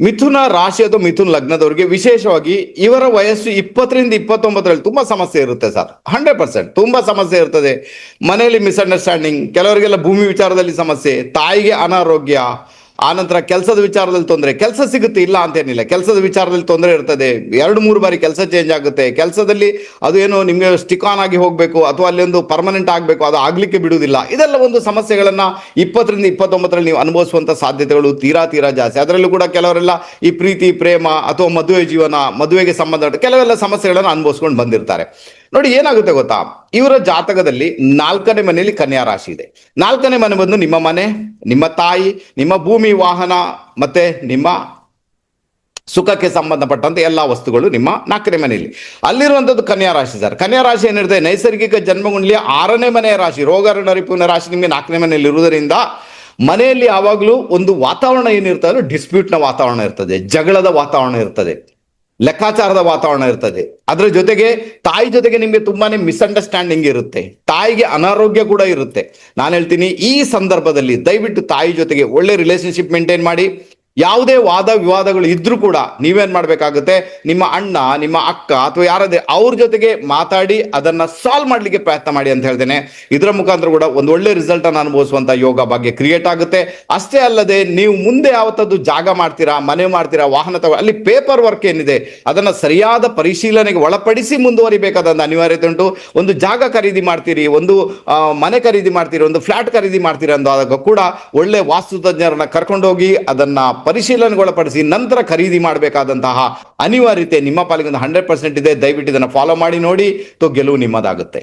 ಮಿಥುನ ರಾಶಿ ಅಥವಾ ಮಿಥುನ್ ಲಗ್ನದವರಿಗೆ ವಿಶೇಷವಾಗಿ ಇವರ ವಯಸ್ಸು ಇಪ್ಪತ್ತರಿಂದ ಇಪ್ಪತ್ತೊಂಬತ್ತರಲ್ಲಿ ತುಂಬಾ ಸಮಸ್ಯೆ ಇರುತ್ತೆ ಸರ್. ಹಂಡ್ರೆಡ್ ಪರ್ಸೆಂಟ್ ತುಂಬಾ ಸಮಸ್ಯೆ ಇರ್ತದೆ. ಮನೆಯಲ್ಲಿ ಮಿಸ್ಅಂಡರ್ಸ್ಟ್ಯಾಂಡಿಂಗ್ ಕೆಲವರಿಗೆಲ್ಲ ಭೂಮಿ ವಿಚಾರದಲ್ಲಿ ಸಮಸ್ಯೆ, ತಾಯಿಗೆ ಅನಾರೋಗ್ಯ ಆನಂತರ ಕೆಲಸದ ವಿಚಾರದಲ್ಲಿ ತೊಂದರೆ. ಕೆಲಸ ಸಿಗುತ್ತೆ, ಇಲ್ಲ ಅಂತೇನಿಲ್ಲ. ಕೆಲಸದ ವಿಚಾರದಲ್ಲಿ ತೊಂದರೆ ಇರ್ತದೆ. ಎರಡು, ಮೂರು ಬಾರಿ ಕೆಲಸ ಚೇಂಜ್ ಆಗುತ್ತೆ. ಕೆಲಸದಲ್ಲಿ ಅದು ಏನು ನಿಮಗೆ ಸ್ಟಿಕ್ ಆನ್ ಆಗಿ ಹೋಗಬೇಕು, ಅಥವಾ ಅಲ್ಲಿ ಒಂದು ಪರ್ಮನೆಂಟ್ ಆಗಬೇಕು, ಅದು ಆಗಲಿಕ್ಕೆ ಬಿಡುವುದಿಲ್ಲ. ಇದೆಲ್ಲ ಒಂದು ಸಮಸ್ಯೆಗಳನ್ನು ಇಪ್ಪತ್ತರಿಂದ ಇಪ್ಪತ್ತೊಂಬತ್ತರಲ್ಲಿ ನೀವು ಅನುಭವಿಸುವಂಥ ಸಾಧ್ಯತೆಗಳು ತೀರಾ ತೀರಾ ಜಾಸ್ತಿ. ಅದರಲ್ಲೂ ಕೂಡ ಕೆಲವರೆಲ್ಲ ಈ ಪ್ರೀತಿ, ಪ್ರೇಮ, ಅಥವಾ ಮದುವೆ ಜೀವನ, ಮದುವೆಗೆ ಸಂಬಂಧ ಕೆಲವೆಲ್ಲ ಸಮಸ್ಯೆಗಳನ್ನು ಅನುಭವಿಸ್ಕೊಂಡು ಬಂದಿರ್ತಾರೆ. ನೋಡಿ ಏನಾಗುತ್ತೆ ಗೊತ್ತಾ? ಇವರ ಜಾತಕದಲ್ಲಿ ನಾಲ್ಕನೇ ಮನೆಯಲ್ಲಿ ಕನ್ಯಾ ರಾಶಿ ಇದೆ. ನಾಲ್ಕನೇ ಮನೆ ಬಂದು ನಿಮ್ಮ ಮನೆ, ನಿಮ್ಮ ತಾಯಿ, ನಿಮ್ಮ ಭೂಮಿ, ವಾಹನ, ಮತ್ತೆ ನಿಮ್ಮ ಸುಖಕ್ಕೆ ಸಂಬಂಧಪಟ್ಟಂತೆ ಎಲ್ಲ ವಸ್ತುಗಳು ನಿಮ್ಮ ನಾಲ್ಕನೇ ಮನೆಯಲ್ಲಿ. ಅಲ್ಲಿರುವಂಥದ್ದು ಕನ್ಯಾ ರಾಶಿ ಸರ್. ಕನ್ಯಾ ರಾಶಿ ಏನಿರುತ್ತೆ? ನೈಸರ್ಗಿಕ ಜನ್ಮಗುಂಡ್ಲಿಯ ಆರನೇ ಮನೆಯ ರಾಶಿ ರೋಗರಣ ರಿಪುವಿನ ರಾಶಿ ನಿಮಗೆ ನಾಲ್ಕನೇ ಮನೆಯಲ್ಲಿ ಇರುವುದರಿಂದ ಮನೆಯಲ್ಲಿ ಯಾವಾಗಲೂ ಒಂದು ವಾತಾವರಣ ಏನಿರ್ತದೆ ಡಿಸ್ಪ್ಯೂಟ್ನ ವಾತಾವರಣ ಇರ್ತದೆ, ಜಗಳದ ವಾತಾವರಣ ಇರ್ತದೆ. ಲೆಕ್ಕಾಚಾರದ ವಾತಾವರಣ ಇರ್ತದೆ. ಅದರ ಜೊತೆಗೆ ತಾಯಿ ಜೊತೆಗೆ ನಿಮಗೆ ತುಂಬಾನೇ ಮಿಸ್ಅಂಡರ್ಸ್ಟ್ಯಾಂಡಿಂಗ್ ಇರುತ್ತೆ. ತಾಯಿಗೆ ಅನಾರೋಗ್ಯ ಕೂಡ ಇರುತ್ತೆ. ನಾನು ಹೇಳ್ತೀನಿ ಈ ಸಂದರ್ಭದಲ್ಲಿ ದಯವಿಟ್ಟು ತಾಯಿ ಜೊತೆಗೆ ಒಳ್ಳೆ ರಿಲೇಶನ್ಶಿಪ್ ಮೇಂಟೈನ್ ಮಾಡಿ. ಯಾವುದೇ ವಾದ ವಿವಾದಗಳು ಇದ್ರೂ ಕೂಡ ನೀವೇನ್ ಮಾಡಬೇಕಾಗುತ್ತೆ? ನಿಮ್ಮ ಅಣ್ಣ, ನಿಮ್ಮ ಅಕ್ಕ ಅಥವಾ ಯಾರದೇ ಅವ್ರ ಜೊತೆಗೆ ಮಾತಾಡಿ ಅದನ್ನ ಸಾಲ್ವ್ ಮಾಡಲಿಕ್ಕೆ ಪ್ರಯತ್ನ ಮಾಡಿ ಅಂತ ಹೇಳ್ತೇನೆ. ಇದರ ಮುಖಾಂತರ ಕೂಡ ಒಂದು ಒಳ್ಳೆ ರಿಸಲ್ಟ್ ಅನ್ನು ಅನುಭವಿಸುವಂತ ಯೋಗ ಭಾಗ್ಯ ಕ್ರಿಯೇಟ್ ಆಗುತ್ತೆ. ಅಷ್ಟೇ ಅಲ್ಲದೆ ನೀವು ಮುಂದೆ ಯಾವತ್ತದ್ದು ಜಾಗ ಮಾಡ್ತೀರಾ, ಮನೆ ಮಾಡ್ತೀರಾ, ವಾಹನ ತಗೋ, ಅಲ್ಲಿ ಪೇಪರ್ ವರ್ಕ್ ಏನಿದೆ, ಅದನ್ನ ಸರಿಯಾದ ಪರಿಶೀಲನೆಗೆ ಒಳಪಡಿಸಿ ಮುಂದುವರಿಬೇಕಾದಂತ ಅನಿವಾರ್ಯತೆ ಉಂಟು. ಒಂದು ಜಾಗ ಖರೀದಿ ಮಾಡ್ತೀರಿ, ಒಂದು ಮನೆ ಖರೀದಿ ಮಾಡ್ತೀರಿ, ಒಂದು ಫ್ಲಾಟ್ ಖರೀದಿ ಮಾಡ್ತೀರಿ ಅಂದಾಗ ಕೂಡ ಒಳ್ಳೆ ವಾಸ್ತುತಜ್ಞರನ್ನ ಕರ್ಕೊಂಡೋಗಿ ಅದನ್ನ ಪರಿಶೀಲನೆಗೊಳಪಡಿಸಿ ನಂತರ ಖರೀದಿ ಮಾಡಬೇಕಾದಂತಹ ಅನಿವಾರ್ಯತೆ ನಿಮ್ಮ ಪಾಲಿಗೆ ಒಂದು ಹಂಡ್ರೆಡ್ ಪರ್ಸೆಂಟ್ ಇದೆ. ದಯವಿಟ್ಟು ಇದನ್ನು ಫಾಲೋ ಮಾಡಿ, ನೋಡಿ. ತೋ ಗೆಲುವು ನಿಮ್ಮದಾಗುತ್ತೆ.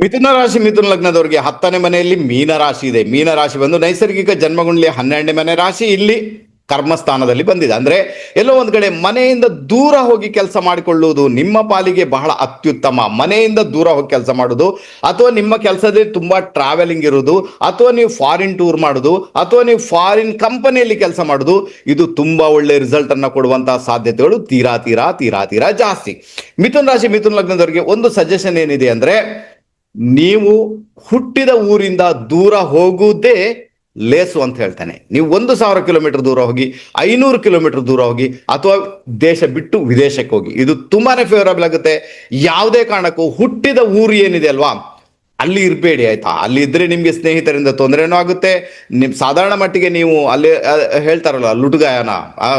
ಮಿಥುನ ರಾಶಿ, ಮಿಥುನ ಲಗ್ನದವರಿಗೆ ಹತ್ತನೇ ಮನೆಯಲ್ಲಿ ಮೀನ ರಾಶಿ ಇದೆ. ಮೀನ ರಾಶಿ ಬಂದು ನೈಸರ್ಗಿಕ ಜನ್ಮಗುಂಡ್ಲಿ ಹನ್ನೆರಡನೇ ಮನೆ ರಾಶಿ. ಇಲ್ಲಿ ಕರ್ಮಸ್ಥಾನದಲ್ಲಿ ಬಂದಿದೆ. ಅಂದ್ರೆ ಎಲ್ಲೋ ಒಂದು ಕಡೆ ಮನೆಯಿಂದ ದೂರ ಹೋಗಿ ಕೆಲಸ ಮಾಡಿಕೊಳ್ಳುವುದು ನಿಮ್ಮ ಪಾಲಿಗೆ ಬಹಳ ಅತ್ಯುತ್ತಮ. ಮನೆಯಿಂದ ದೂರ ಹೋಗಿ ಕೆಲಸ ಮಾಡೋದು ಅಥವಾ ನಿಮ್ಮ ಕೆಲಸದಲ್ಲಿ ತುಂಬಾ ಟ್ರಾವೆಲಿಂಗ್ ಇರೋದು ಅಥವಾ ನೀವು ಫಾರಿನ್ ಟೂರ್ ಮಾಡೋದು ಅಥವಾ ನೀವು ಫಾರಿನ್ ಕಂಪನಿಯಲ್ಲಿ ಕೆಲಸ ಮಾಡುದು ಇದು ತುಂಬಾ ಒಳ್ಳೆ ರಿಸಲ್ಟ್ ಅನ್ನ ಕೊಡುವಂತಹ ಸಾಧ್ಯತೆಗಳು ತೀರಾ ತೀರಾ ತೀರಾ ತೀರಾ ಜಾಸ್ತಿ. ಮಿಥುನ್ ರಾಶಿ, ಮಿಥುನ್ ಲಗ್ನದವರಿಗೆ ಒಂದು ಸಜೆಷನ್ ಏನಿದೆ ಅಂದ್ರೆ, ನೀವು ಹುಟ್ಟಿದ ಊರಿಂದ ದೂರ ಹೋಗುವುದೇ ಲೇಸು ಅಂತ ಹೇಳ್ತಾನೆ. ನೀವು ಒಂದು ಸಾವಿರ ಕಿಲೋಮೀಟರ್ ದೂರ ಹೋಗಿ, ಐನೂರು ಕಿಲೋಮೀಟರ್ ದೂರ ಹೋಗಿ, ಅಥವಾ ದೇಶ ಬಿಟ್ಟು ವಿದೇಶಕ್ಕೆ ಹೋಗಿ. ಇದು ತುಂಬಾನೇ ಫೇವರಬಲ್ ಆಗುತ್ತೆ. ಯಾವುದೇ ಕಾರಣಕ್ಕೂ ಹುಟ್ಟಿದ ಊರು ಏನಿದೆ ಅಲ್ವಾ? ಅಲ್ಲಿ ಇರಬೇಡಿ, ಆಯ್ತಾ? ಅಲ್ಲಿ ಇದ್ರೆ ನಿಮ್ಗೆ ಸ್ನೇಹಿತರಿಂದ ತೊಂದರೆನೂ ಆಗುತ್ತೆ. ನಿಮ್ ಸಾಧಾರಣ ಮಟ್ಟಿಗೆ ನೀವು ಅಲ್ಲಿ ಹೇಳ್ತಾರಲ್ಲ, ಲುಟುಗಾಯನ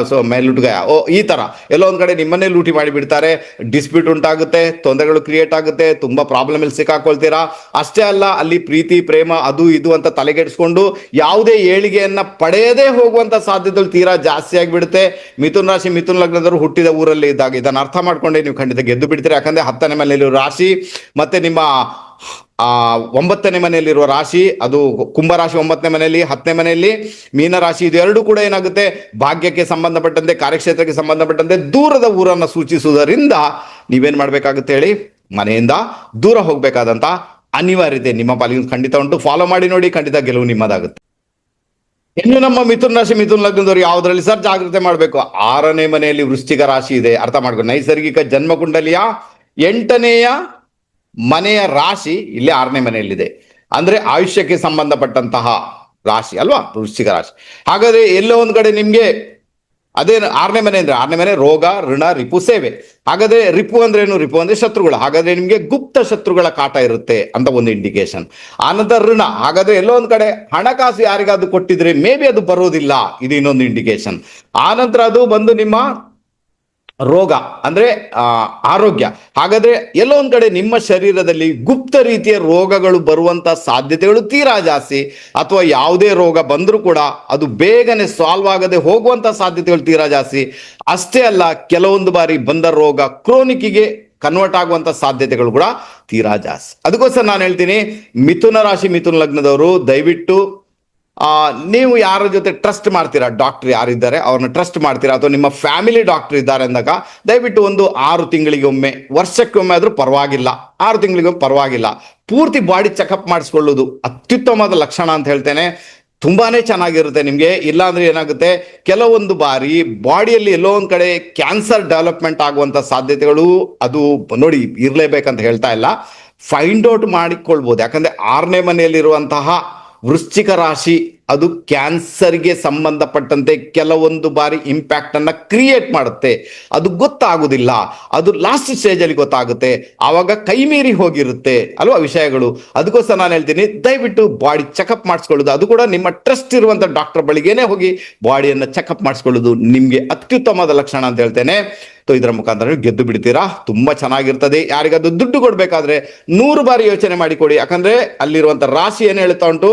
ಸೊ ಮೇಲೆ ಲುಟುಗಾಯ, ಓ, ಈ ತರ. ಎಲ್ಲೋ ಒಂದ್ ಕಡೆ ನಿಮ್ಮನ್ನೇ ಲೂಟಿ ಮಾಡಿ ಬಿಡ್ತಾರೆ ಡಿಸ್ಪ್ಯೂಟ್ ಉಂಟಾಗುತ್ತೆ, ತೊಂದರೆಗಳು ಕ್ರಿಯೇಟ್ ಆಗುತ್ತೆ, ತುಂಬಾ ಪ್ರಾಬ್ಲಮ್ ಅಲ್ಲಿ ಸಿಕ್ಕಾಕೊಳ್ತೀರಾ? ಅಷ್ಟೇ ಅಲ್ಲ, ಅಲ್ಲಿ ಪ್ರೀತಿ, ಪ್ರೇಮ, ಅದು, ಇದು ಅಂತ ತಲೆಗೆಡಿಸ್ಕೊಂಡು ಯಾವುದೇ ಏಳಿಗೆಯನ್ನ ಪಡೆಯದೇ ಹೋಗುವಂತ ಸಾಧ್ಯತೆಗಳು ತೀರಾ ಜಾಸ್ತಿ ಆಗಿಬಿಡುತ್ತೆ. ಮಿಥುನ್ ರಾಶಿ, ಮಿಥುನ್ ಲಗ್ನದವರು ಹುಟ್ಟಿದ ಊರಲ್ಲಿ ಇದ್ದಾಗ ಇದನ್ನ ಅರ್ಥ ಮಾಡ್ಕೊಂಡೆ ನೀವು ಖಂಡಿತ ಗೆದ್ದು ಬಿಡ್ತೀರಾ? ಯಾಕಂದ್ರೆ ಹತ್ತನೇ ಮನೆಯಲ್ಲಿ ರಾಶಿ, ಮತ್ತೆ ನಿಮ್ಮ ಆ ಒಂಬತ್ತನೇ ಮನೆಯಲ್ಲಿರುವ ರಾಶಿ, ಅದು ಕುಂಭರಾಶಿ ಒಂಬತ್ತನೇ ಮನೆಯಲ್ಲಿ, ಹತ್ತನೇ ಮನೆಯಲ್ಲಿ, ಮೀನ ರಾಶಿ, ಇದು ಎರಡು ಕೂಡ ಏನಾಗುತ್ತೆ? ಭಾಗ್ಯಕ್ಕೆ ಸಂಬಂಧಪಟ್ಟಂತೆ, ಕಾರ್ಯಕ್ಷೇತ್ರಕ್ಕೆ ಸಂಬಂಧಪಟ್ಟಂತೆ ದೂರದ ಊರನ್ನ ಸೂಚಿಸುವುದರಿಂದ ನೀವೇನು ಮಾಡಬೇಕಾಗುತ್ತೆ ಹೇಳಿ? ಮನೆಯಿಂದ ದೂರ ಹೋಗಬೇಕಾದಂಥ ಅನಿವಾರ್ಯತೆ ನಿಮ್ಮ ಪಾಲಿಗೆ ಖಂಡಿತ ಉಂಟು. ಫಾಲೋ ಮಾಡಿ ನೋಡಿ, ಖಂಡಿತ ಗೆಲುವು ನಿಮ್ಮದಾಗುತ್ತೆ. ಇನ್ನು ನಮ್ಮ ಮಿಥುನ್ ರಾಶಿ, ಮಿಥುನ್ ಲಗ್ನದವರು ಯಾವುದರಲ್ಲಿ ಸರ್ ಜಾಗ್ರತೆ ಮಾಡಬೇಕು? ಆರನೇ ಮನೆಯಲ್ಲಿ ವೃಶ್ಚಿಕ ರಾಶಿ ಇದೆ. ಅರ್ಥ ಮಾಡ್ಕೊಂಡು ನೈಸರ್ಗಿಕ ಜನ್ಮ ಕುಂಡಲಿಯ ಎಂಟನೆಯ ಮನೆಯ ರಾಶಿ ಇಲ್ಲಿ ಆರನೇ ಮನೆಯಲ್ಲಿದೆ. ಅಂದ್ರೆ ಆಯುಷ್ಯಕ್ಕೆ ಸಂಬಂಧಪಟ್ಟಂತಹ ರಾಶಿ ಅಲ್ವಾ? ವೃಶ್ಚಿಕ ರಾಶಿ. ಹಾಗಾದ್ರೆ ಎಲ್ಲೋ ಒಂದ್ ಕಡೆ ನಿಮ್ಗೆ ಅದೇ ಆರನೇ ಮನೆ ಅಂದ್ರೆ ಆರನೇ ಮನೆ ರೋಗ, ಋಣ, ರಿಪು, ಸೇವೆ. ಹಾಗಾದ್ರೆ ರಿಪು ಅಂದ್ರೆ ಏನು? ರಿಪು ಅಂದ್ರೆ ಶತ್ರುಗಳು. ಹಾಗಾದ್ರೆ ನಿಮ್ಗೆ ಗುಪ್ತ ಶತ್ರುಗಳ ಕಾಟ ಇರುತ್ತೆ ಅಂತ ಒಂದು ಇಂಡಿಕೇಶನ್ ಆನಂತರ ಋಣ. ಹಾಗಾದ್ರೆ ಎಲ್ಲೋ ಒಂದ್ ಕಡೆ ಹಣಕಾಸು ಯಾರಿಗಾದ್ರು ಕೊಟ್ಟಿದ್ರೆ ಮೇ ಬಿ ಅದು ಬರೋದಿಲ್ಲ. ಇದು ಇನ್ನೊಂದು ಇಂಡಿಕೇಶನ್ ಆನಂತರ ಅದು ಬಂದು ನಿಮ್ಮ ರೋಗ, ಅಂದ್ರೆ ಆರೋಗ್ಯ. ಹಾಗಾದ್ರೆ ಎಲ್ಲೋ ಒಂದ್ ಕಡೆ ನಿಮ್ಮ ಶರೀರದಲ್ಲಿ ಗುಪ್ತ ರೀತಿಯ ರೋಗಗಳು ಬರುವಂತ ಸಾಧ್ಯತೆಗಳು ತೀರಾ ಜಾಸ್ತಿ, ಅಥವಾ ಯಾವುದೇ ರೋಗ ಬಂದರೂ ಕೂಡ ಅದು ಬೇಗನೆ ಸಾಲ್ವ್ ಆಗದೆ ಹೋಗುವಂತ ಸಾಧ್ಯತೆಗಳು ತೀರಾ ಜಾಸ್ತಿ. ಅಷ್ಟೇ ಅಲ್ಲ, ಕೆಲವೊಂದು ಬಾರಿ ಬಂದ ರೋಗ ಕ್ರೋನಿಕಿಗೆ ಕನ್ವರ್ಟ್ ಆಗುವಂತ ಸಾಧ್ಯತೆಗಳು ಕೂಡ ತೀರಾ ಜಾಸ್ತಿ. ಅದಕ್ಕೋಸ್ಕರ ನಾನು ಹೇಳ್ತೀನಿ, ಮಿಥುನ ರಾಶಿ, ಮಿಥುನ ಲಗ್ನದವರು ದಯವಿಟ್ಟು ನೀವು ಯಾರ ಜೊತೆ ಟ್ರಸ್ಟ್ ಮಾಡ್ತೀರಾ? ಡಾಕ್ಟರ್ ಯಾರಿದ್ದಾರೆ? ಅವ್ರನ್ನ ಟ್ರಸ್ಟ್ ಮಾಡ್ತೀರಾ? ಅಥವಾ ನಿಮ್ಮ ಫ್ಯಾಮಿಲಿ ಡಾಕ್ಟರ್ ಇದ್ದಾರೆ ಅಂದಾಗ, ದಯವಿಟ್ಟು ಒಂದು ಆರು ತಿಂಗಳಿಗೊಮ್ಮೆ, ವರ್ಷಕ್ಕೊಮ್ಮೆ ಆದ್ರೂ ಪರವಾಗಿಲ್ಲ. ಆರು ತಿಂಗಳಿಗೊಮ್ಮೆ ಪರವಾಗಿಲ್ಲ. ಪೂರ್ತಿ ಬಾಡಿ ಚೆಕಪ್ ಮಾಡಿಸ್ಕೊಳ್ಳೋದು ಅತ್ಯುತ್ತಮವಾದ ಲಕ್ಷಣ ಅಂತ ಹೇಳ್ತೇನೆ. ತುಂಬಾನೇ ಚೆನ್ನಾಗಿರುತ್ತೆ ನಿಮಗೆ. ಇಲ್ಲಾಂದ್ರೆ ಏನಾಗುತ್ತೆ? ಕೆಲವೊಂದು ಬಾರಿ ಬಾಡಿಯಲ್ಲಿ ಎಲ್ಲೋ ಒಂದ್ ಕಡೆ ಕ್ಯಾನ್ಸರ್ ಡೆವಲಪ್ಮೆಂಟ್ ಆಗುವಂತ ಸಾಧ್ಯತೆಗಳು ಅದು ನೋಡಿ ಇರಲೇಬೇಕಂತ ಹೇಳ್ತಾ ಇಲ್ಲ. ಫೈಂಡ್ ಔಟ್ ಮಾಡಿಕೊಳ್ಬೋದು. ಯಾಕಂದ್ರೆ ಆರನೇ ಮನೆಯಲ್ಲಿರುವಂತಹ ವೃಶ್ಚಿಕ ರಾಶಿ ಅದು ಕ್ಯಾನ್ಸರ್ಗೆ ಸಂಬಂಧಪಟ್ಟಂತೆ ಕೆಲವೊಂದು ಬಾರಿ ಇಂಪ್ಯಾಕ್ಟನ್ನು ಕ್ರಿಯೇಟ್ ಮಾಡುತ್ತೆ. ಅದು ಗೊತ್ತಾಗುವುದಿಲ್ಲ ಅದು ಲಾಸ್ಟ್ ಸ್ಟೇಜಲ್ಲಿ ಗೊತ್ತಾಗುತ್ತೆ. ಆವಾಗ ಕೈ ಮೀರಿ ಹೋಗಿರುತ್ತೆ. ಅಲ್ವಾ ವಿಷಯಗಳು? ಅದಕ್ಕೋಸ್ಕರ ನಾನು ಹೇಳ್ತೀನಿ, ದಯವಿಟ್ಟು ಬಾಡಿ ಚೆಕಪ್ ಮಾಡಿಸ್ಕೊಳ್ಳೋದು. ಅದು ಕೂಡ ನಿಮ್ಮ ಟ್ರಸ್ಟ್ ಇರುವಂಥ ಡಾಕ್ಟರ್ ಬಳಿಗೇನೆ ಹೋಗಿ ಬಾಡಿಯನ್ನು ಚೆಕಪ್ ಮಾಡಿಸ್ಕೊಳ್ಳೋದು ನಿಮಗೆ ಅತ್ಯುತ್ತಮವಾದ ಲಕ್ಷಣ ಅಂತ ಹೇಳ್ತೇನೆ. ಇದರ ಮುಖಾಂತರ ನೀವು ಗೆದ್ದು ಬಿಡ್ತೀರಾ? ತುಂಬಾ ಚೆನ್ನಾಗಿರ್ತದೆ. ಯಾರಿಗಾದ್ರೂ ದುಡ್ಡು ಕೊಡ್ಬೇಕಾದ್ರೆ ನೂರು ಬಾರಿ ಯೋಚನೆ ಮಾಡಿ ಕೊಡಿ. ಯಾಕಂದ್ರೆ ಅಲ್ಲಿರುವಂತ ರಾಶಿ ಏನು ಹೇಳ್ತಾ ಉಂಟು?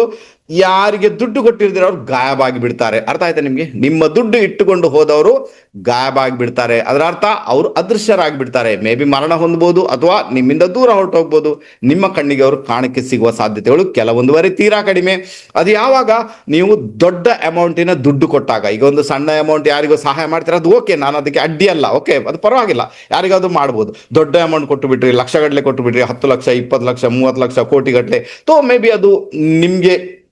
ಯಾರಿಗೆ ದುಡ್ಡು ಕೊಟ್ಟಿರ್ತೀರ ಅವ್ರು ಗಾಯಬಾಗಿ ಬಿಡ್ತಾರೆ. ಅರ್ಥ ಆಯ್ತಾ ನಿಮ್ಗೆ? ನಿಮ್ಮ ದುಡ್ಡು ಇಟ್ಟುಕೊಂಡು ಹೋದವರು ಗಾಯಬಾಗಿ ಬಿಡ್ತಾರೆ. ಅದರ ಅರ್ಥ ಅವರು ಅದೃಶ್ಯರಾಗಿ ಬಿಡ್ತಾರೆ. ಮೇ ಬಿ ಮರಣ ಹೊಂದಬಹುದು ಅಥವಾ ನಿಮ್ಮಿಂದ ದೂರ ಹೊರಟೋಗ್ಬೋದು. ನಿಮ್ಮ ಕಣ್ಣಿಗೆ ಅವರು ಕಾಣಕ್ಕೆ ಸಿಗುವ ಸಾಧ್ಯತೆಗಳು ಕೆಲವೊಂದು ಬಾರಿ ತೀರಾ ಕಡಿಮೆ. ಅದು ಯಾವಾಗ? ನೀವು ದೊಡ್ಡ ಅಮೌಂಟಿನ ದುಡ್ಡು ಕೊಟ್ಟಾಗ. ಈಗ ಒಂದು ಸಣ್ಣ ಅಮೌಂಟ್ ಯಾರಿಗೂ ಸಹಾಯ ಮಾಡ್ತೀರ? ಅದು ಓಕೆ ನಾನು ಅದಕ್ಕೆ ಅಡ್ಡಿ ಅಲ್ಲ. ಓಕೆ ಅದು ಪರವಾಗಿಲ್ಲ. ಯಾರಿಗಾದ್ರೂ ಮಾಡ್ಬೋದು. ದೊಡ್ಡ ಅಮೌಂಟ್ ಕೊಟ್ಟು ಬಿಟ್ರಿ, ಲಕ್ಷಗಟ್ಟಲೆ ಕೊಟ್ಟು ಬಿಟ್ರಿ, ಹತ್ತು ಲಕ್ಷ, ಇಪ್ಪತ್ತು ಲಕ್ಷ, ಮೂವತ್ತು ಲಕ್ಷ ಕೋಟಿಗಟ್ಟಲೆ ತೋ ಮೇ ಬಿ ಅದು ನಿಮ್ಗೆ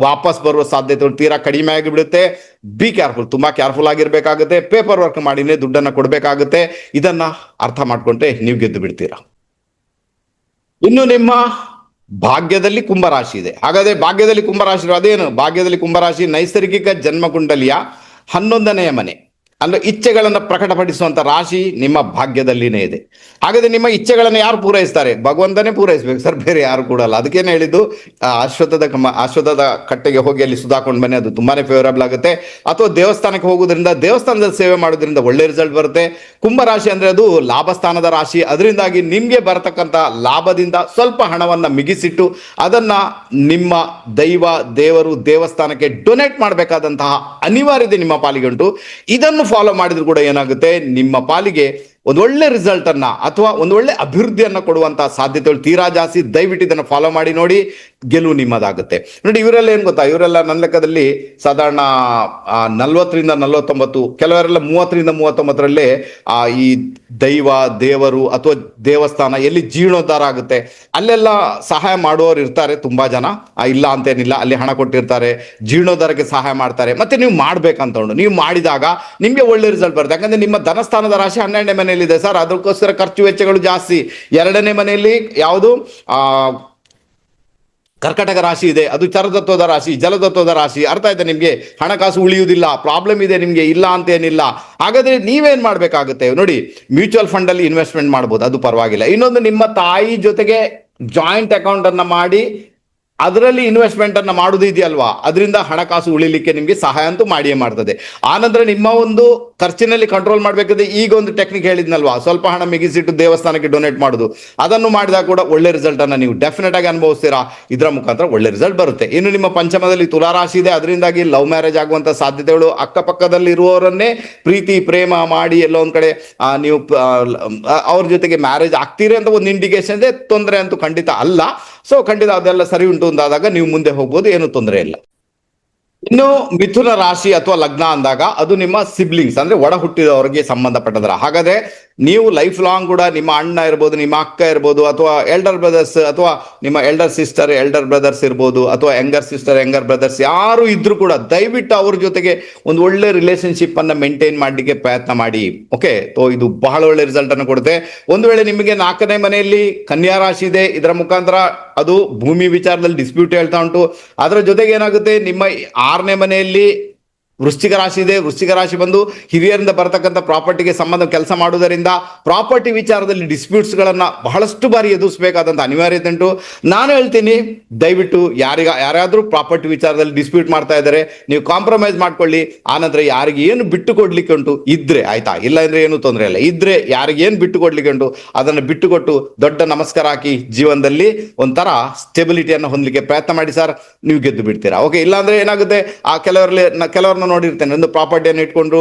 ವಾಪಸ್ ಬರುವ ಸಾಧ್ಯತೆಗಳು ತೀರಾ ಕಡಿಮೆ ಆಗಿಬಿಡುತ್ತೆ. ಬಿ ಕೇರ್ಫುಲ್ ತುಂಬಾ ಕೇರ್ಫುಲ್ ಆಗಿರ್ಬೇಕಾಗುತ್ತೆ. ಪೇಪರ್ ವರ್ಕ್ ಮಾಡಿನೇ ದುಡ್ಡನ್ನ ಕೊಡಬೇಕಾಗುತ್ತೆ. ಇದನ್ನ ಅರ್ಥ ಮಾಡ್ಕೊಂಡ್ರೆ ನೀವು ಗೆದ್ದು ಬಿಡ್ತೀರಾ. ಇನ್ನು ನಿಮ್ಮ ಭಾಗ್ಯದಲ್ಲಿ ಕುಂಭರಾಶಿ ಇದೆ. ಹಾಗಾದ್ರೆ ಭಾಗ್ಯದಲ್ಲಿ ಕುಂಭರಾಶಿ ಅದೇನು? ಭಾಗ್ಯದಲ್ಲಿ ಕುಂಭರಾಶಿ ನೈಸರ್ಗಿಕ ಜನ್ಮಕುಂಡಲಿಯ ಹನ್ನೊಂದನೆಯ ಮನೆ. ಅಂದ್ರೆ ಇಚ್ಛೆಗಳನ್ನು ಪ್ರಕಟಪಡಿಸುವಂತ ರಾಶಿ ನಿಮ್ಮ ಭಾಗ್ಯದಲ್ಲಿನೇ ಇದೆ. ಹಾಗಾದ್ರೆ ನಿಮ್ಮ ಇಚ್ಛೆಗಳನ್ನು ಯಾರು ಪೂರೈಸ್ತಾರೆ? ಭಗವಂತನೇ ಪೂರೈಸ್ಬೇಕು ಸರ್, ಬೇರೆ ಯಾರು ಕೊಡಲ್ಲ ಅದಕ್ಕೇನೆ ಹೇಳಿದ್ದು? ಅಶ್ವತ್ಥದ ಕಮ ಅಶ್ವತ್ಥದ ಕಟ್ಟೆಗೆ ಹೋಗಿ ಅಲ್ಲಿ ಸುಧಾಕೊಂಡು ಬನ್ನಿ, ಅದು ತುಂಬಾನೇ ಫೇವರಬಲ್ ಆಗುತ್ತೆ. ಅಥವಾ ದೇವಸ್ಥಾನಕ್ಕೆ ಹೋಗೋದ್ರಿಂದ ದೇವಸ್ಥಾನದ ಸೇವೆ ಮಾಡೋದ್ರಿಂದ ಒಳ್ಳೆ ರಿಸಲ್ಟ್ ಬರುತ್ತೆ. ಕುಂಭ ರಾಶಿ ಅಂದ್ರೆ ಅದು ಲಾಭಸ್ಥಾನದ ರಾಶಿ. ಅದರಿಂದಾಗಿ ನಿಮ್ಗೆ ಬರತಕ್ಕಂತ ಲಾಭದಿಂದ ಸ್ವಲ್ಪ ಹಣವನ್ನ ಮಿಗಿಸಿಟ್ಟು ಅದನ್ನ ನಿಮ್ಮ ದೈವ, ದೇವರು ದೇವಸ್ಥಾನಕ್ಕೆ ಡೊನೇಟ್ ಮಾಡಬೇಕಾದಂತಹ ಅನಿವಾರ್ಯತೆ ನಿಮ್ಮ ಪಾಲಿಗೆ ಉಂಟು. ಇದನ್ನು ಫಾಲೋ ಮಾಡಿದ್ರು ಕೂಡ ಏನಾಗುತ್ತೆ? ನಿಮ್ಮ ಪಾಲಿಗೆ ಒಂದು ಒಳ್ಳೆ ರಿಸಲ್ಟ್ ಅನ್ನ ಅಥವಾ ಒಂದು ಒಳ್ಳೆ ಅಭಿವೃದ್ಧಿಯನ್ನು ಕೊಡುವಂತಹ ಸಾಧ್ಯತೆಗಳು ತೀರಾ ಜಾಸ್ತಿ, ದಯವಿಟ್ಟು ಇದನ್ನು ಫಾಲೋ ಮಾಡಿ, ನೋಡಿ, ಗೆಲುವು ನಿಮ್ಮದಾಗುತ್ತೆ. ನೋಡಿ, ಇವರೆಲ್ಲ ಏನು ಗೊತ್ತಾ? ಇವರೆಲ್ಲ ನನ್ನ ಲೆಕ್ಕದಲ್ಲಿ ಸಾಧಾರಣ ನಲವತ್ತರಿಂದ ನಲವತ್ತೊಂಬತ್ತು, ಕೆಲವರೆಲ್ಲ ಮೂವತ್ತರಿಂದ ಮೂವತ್ತೊಂಬತ್ತರಲ್ಲೇ, ಆ, ಈ ದೈವ, ದೇವರು ಅಥವಾ ದೇವಸ್ಥಾನ ಎಲ್ಲಿ ಜೀರ್ಣೋದ್ಧಾರ ಆಗುತ್ತೆ, ಅಲ್ಲೆಲ್ಲ ಸಹಾಯ ಮಾಡುವವರು ಇರ್ತಾರೆ ತುಂಬಾ ಜನ. ಇಲ್ಲ ಅಂತೇನಿಲ್ಲ, ಅಲ್ಲಿ ಹಣ ಕೊಟ್ಟಿರ್ತಾರೆ, ಜೀರ್ಣೋದ್ಧಾರಕ್ಕೆ ಸಹಾಯ ಮಾಡ್ತಾರೆ. ಮತ್ತೆ ನೀವು ಮಾಡ್ಬೇಕಂತ ನೀವು ಮಾಡಿದಾಗ ನಿಮಗೆ ಒಳ್ಳೆ ರಿಸಲ್ಟ್ ಬರುತ್ತೆ. ಯಾಕಂದ್ರೆ ನಿಮ್ಮ ಧನಸ್ಥಾನದ ರಾಶಿ ಹನ್ನೆರಡನೇ ಮನೆಯಲ್ಲಿದೆ ಸರ್. ಅದಕ್ಕೋಸ್ಕರ ಖರ್ಚು ವೆಚ್ಚಗಳು ಜಾಸ್ತಿ. ಎರಡನೇ ಮನೆಯಲ್ಲಿ ಯಾವುದು? ಆ, ಕರ್ಕಟಕ ರಾಶಿ ಇದೆ. ಅದು ಚರತತ್ವದ ರಾಶಿ ಜಲತತ್ವದ ರಾಶಿ. ಅರ್ಥ ಆಯ್ತಾ ನಿಮಗೆ? ಹಣಕಾಸು ಉಳಿಯುವುದಿಲ್ಲ ಪ್ರಾಬ್ಲಮ್ ಇದೆ ನಿಮಗೆ, ಇಲ್ಲ ಅಂತ ಏನಿಲ್ಲ ಹಾಗಾದ್ರೆ ನೀವೇನ್ ಮಾಡ್ಬೇಕಾಗುತ್ತೆ? ನೋಡಿ, ಮ್ಯೂಚುವಲ್ ಫಂಡ್ ಅಲ್ಲಿ ಇನ್ವೆಸ್ಟ್ಮೆಂಟ್ ಮಾಡ್ಬೋದು. ಅದು ಪರವಾಗಿಲ್ಲ. ಇನ್ನೊಂದು ನಿಮ್ಮ ತಾಯಿ ಜೊತೆಗೆ ಜಾಯಿಂಟ್ ಅಕೌಂಟ್ ಅನ್ನ ಮಾಡಿ ಅದರಲ್ಲಿ ಇನ್ವೆಸ್ಟ್ಮೆಂಟ್ ಅನ್ನ ಮಾಡುದು ಇದೆಯಲ್ವಾ? ಅದರಿಂದ ಹಣಕಾಸು ಉಳಿಲಿಕ್ಕೆ ನಿಮಗೆ ಸಹಾಯ ಅಂತೂ ಮಾಡಿಯೇ ಮಾಡ್ತದೆ. ಆನಂತರ ನಿಮ್ಮ ಒಂದು ಖರ್ಚಿನಲ್ಲಿ ಕಂಟ್ರೋಲ್ ಮಾಡಬೇಕಾದ್ರೆ ಈಗ ಒಂದು ಟೆಕ್ನಿಕ್ ಹೇಳಿದ್ನಲ್ವಾ? ಸ್ವಲ್ಪ ಹಣ ಮಿಗಿಸಿಟ್ಟು ದೇವಸ್ಥಾನಕ್ಕೆ ಡೊನೇಟ್ ಮಾಡುದು. ಅದನ್ನು ಮಾಡಿದಾಗ ಕೂಡ ಒಳ್ಳೆ ರಿಸಲ್ಟ್ ಅನ್ನ ನೀವು ಡೆಫಿನೆಟ್ ಆಗಿ ಅನುಭವಿಸ್ತೀರಾ? ಇದರ ಮುಖಾಂತರ ಒಳ್ಳೆ ರಿಸಲ್ಟ್ ಬರುತ್ತೆ. ಇನ್ನು ನಿಮ್ಮ ಪಂಚಮದಲ್ಲಿ ತುಲಾರಾಶಿ ಇದೆ. ಅದರಿಂದಾಗಿ ಲವ್ ಮ್ಯಾರೇಜ್ ಆಗುವಂತ ಸಾಧ್ಯತೆಗಳು ಅಕ್ಕಪಕ್ಕದಲ್ಲಿ ಇರುವವರನ್ನೇ ಪ್ರೀತಿ, ಪ್ರೇಮ ಮಾಡಿ ಎಲ್ಲೋ ಒಂದ್ ಕಡೆ ನೀವು ಅವ್ರ ಜೊತೆಗೆ ಮ್ಯಾರೇಜ್ ಆಗ್ತೀರಿ ಅಂತ ಒಂದು ಇಂಡಿಕೇಶನ್ ಇದೆ. ತೊಂದರೆ ಅಂತೂ ಖಂಡಿತ ಅಲ್ಲ. ಸೊ ಖಂಡಿತ ಅದೆಲ್ಲ ಸರಿ ಉಂಟು ಅಂದಾದಾಗ ನೀವು ಮುಂದೆ ಹೋಗ್ಬೋದು, ಏನು ತೊಂದರೆ ಇಲ್ಲ. ಇನ್ನು ಮಿಥುನ ರಾಶಿ ಅಥವಾ ಲಗ್ನ ಅಂದಾಗ ಅದು ನಿಮ್ಮ ಸಿಬ್ಲಿಂಗ್ಸ್ ಅಂದ್ರೆ ಒಡ ಹುಟ್ಟಿದವರಿಗೆ ಸಂಬಂಧಪಟ್ಟದ್ರ. ಹಾಗಾದ್ರೆ ನೀವು ಲೈಫ್ ಲಾಂಗ್ ಕೂಡ ನಿಮ್ಮ ಅಣ್ಣ ಇರ್ಬೋದು, ನಿಮ್ಮ ಅಕ್ಕ ಇರ್ಬೋದು, ಅಥವಾ ಎಲ್ಡರ್ ಬ್ರದರ್ಸ್ ಅಥವಾ ನಿಮ್ಮ ಎಲ್ಡರ್ ಸಿಸ್ಟರ್ ಎಲ್ಡರ್ ಬ್ರದರ್ಸ್ ಇರ್ಬೋದು, ಅಥವಾ ಯಂಗರ್ ಸಿಸ್ಟರ್ ಯಂಗರ್ ಬ್ರದರ್ಸ್ ಯಾರು ಇದ್ರು ಕೂಡ ದಯವಿಟ್ಟು ಅವ್ರ ಜೊತೆಗೆ ಒಂದು ಒಳ್ಳೆ ರಿಲೇಶನ್ಶಿಪ್ ಅನ್ನ ಮೇಂಟೈನ್ ಮಾಡಲಿಕ್ಕೆ ಪ್ರಯತ್ನ ಮಾಡಿ. ಓಕೆ ತೋ ಇದು ಬಹಳ ಒಳ್ಳೆ ರಿಸಲ್ಟ್ ಅನ್ನು ಕೊಡುತ್ತೆ. ಒಂದು ವೇಳೆ ನಿಮಗೆ ನಾಲ್ಕನೇ ಮನೆಯಲ್ಲಿ ಕನ್ಯಾ ರಾಶಿ ಇದೆ, ಇದರ ಮುಖಾಂತರ ಅದು ಭೂಮಿ ವಿಚಾರದಲ್ಲಿ ಡಿಸ್ಪ್ಯೂಟ್ ಹೇಳ್ತಾ ಉಂಟು. ಅದರ ಜೊತೆಗೆ ಏನಾಗುತ್ತೆ? ನಿಮ್ಮ ಆರನೇ ಮನೆಯಲ್ಲಿ ವೃಶ್ಚಿಕ ರಾಶಿ ಇದೆ, ವೃಶ್ಚಿಕ ರಾಶಿ ಬಂದು ಹಿರಿಯರಿಂದ ಬರತಕ್ಕಂಥ ಪ್ರಾಪರ್ಟಿಗೆ ಸಂಬಂಧ ಕೆಲಸ ಮಾಡುವುದರಿಂದ ಪ್ರಾಪರ್ಟಿ ವಿಚಾರದಲ್ಲಿ ಡಿಸ್ಪ್ಯೂಟ್ಸ್ಗಳನ್ನು ಗಳನ್ನ ಬಹಳಷ್ಟು ಬಾರಿ ಎದುರಿಸಬೇಕಾದಂಥ ಅನಿವಾರ್ಯತೆ ಉಂಟು. ನಾನು ಹೇಳ್ತೀನಿ, ದಯವಿಟ್ಟು ಯಾರಿಗ, ಯಾರಾದರೂ ಪ್ರಾಪರ್ಟಿ ವಿಚಾರದಲ್ಲಿ ಡಿಸ್ಪ್ಯೂಟ್ ಮಾಡ್ತಾ ಇದ್ದಾರೆ, ನೀವು ಕಾಂಪ್ರಮೈಸ್ ಮಾಡ್ಕೊಳ್ಳಿ. ಆನಂತರ ಯಾರಿಗೆ ಏನು ಬಿಟ್ಟು ಕೊಡ್ಲಿಕ್ಕೆ ಉಂಟು, ಇದ್ರೆ ಆಯ್ತಾ? ಇಲ್ಲ ಅಂದ್ರೆ ಏನು ತೊಂದರೆ ಇಲ್ಲ. ಇದ್ರೆ ಯಾರಿಗೆ ಏನು ಬಿಟ್ಟು ಕೊಡ್ಲಿಕ್ಕೆ ಉಂಟು, ಅದನ್ನು ಬಿಟ್ಟುಕೊಟ್ಟು ದೊಡ್ಡ ನಮಸ್ಕಾರ ಹಾಕಿ ಜೀವನದಲ್ಲಿ ಒಂಥರ ಸ್ಟೆಬಿಲಿಟಿಯನ್ನು ಹೊಂದಲಿಕ್ಕೆ ಪ್ರಯತ್ನ ಮಾಡಿ ಸರ್. ನೀವು ಗೆದ್ದು ಬಿಡ್ತೀರಾ? ಓಕೆ ಇಲ್ಲಾಂದ್ರೆ ಏನಾಗುತ್ತೆ? ಆ ಕೆಲವರಲ್ಲಿ ಕೆಲವ್ರನ್ನ ನೋಡಿರ್ತೇನೆ. ಒಂದು ಪ್ರಾಪರ್ಟಿಯನ್ನು ಇಟ್ಕೊಂಡು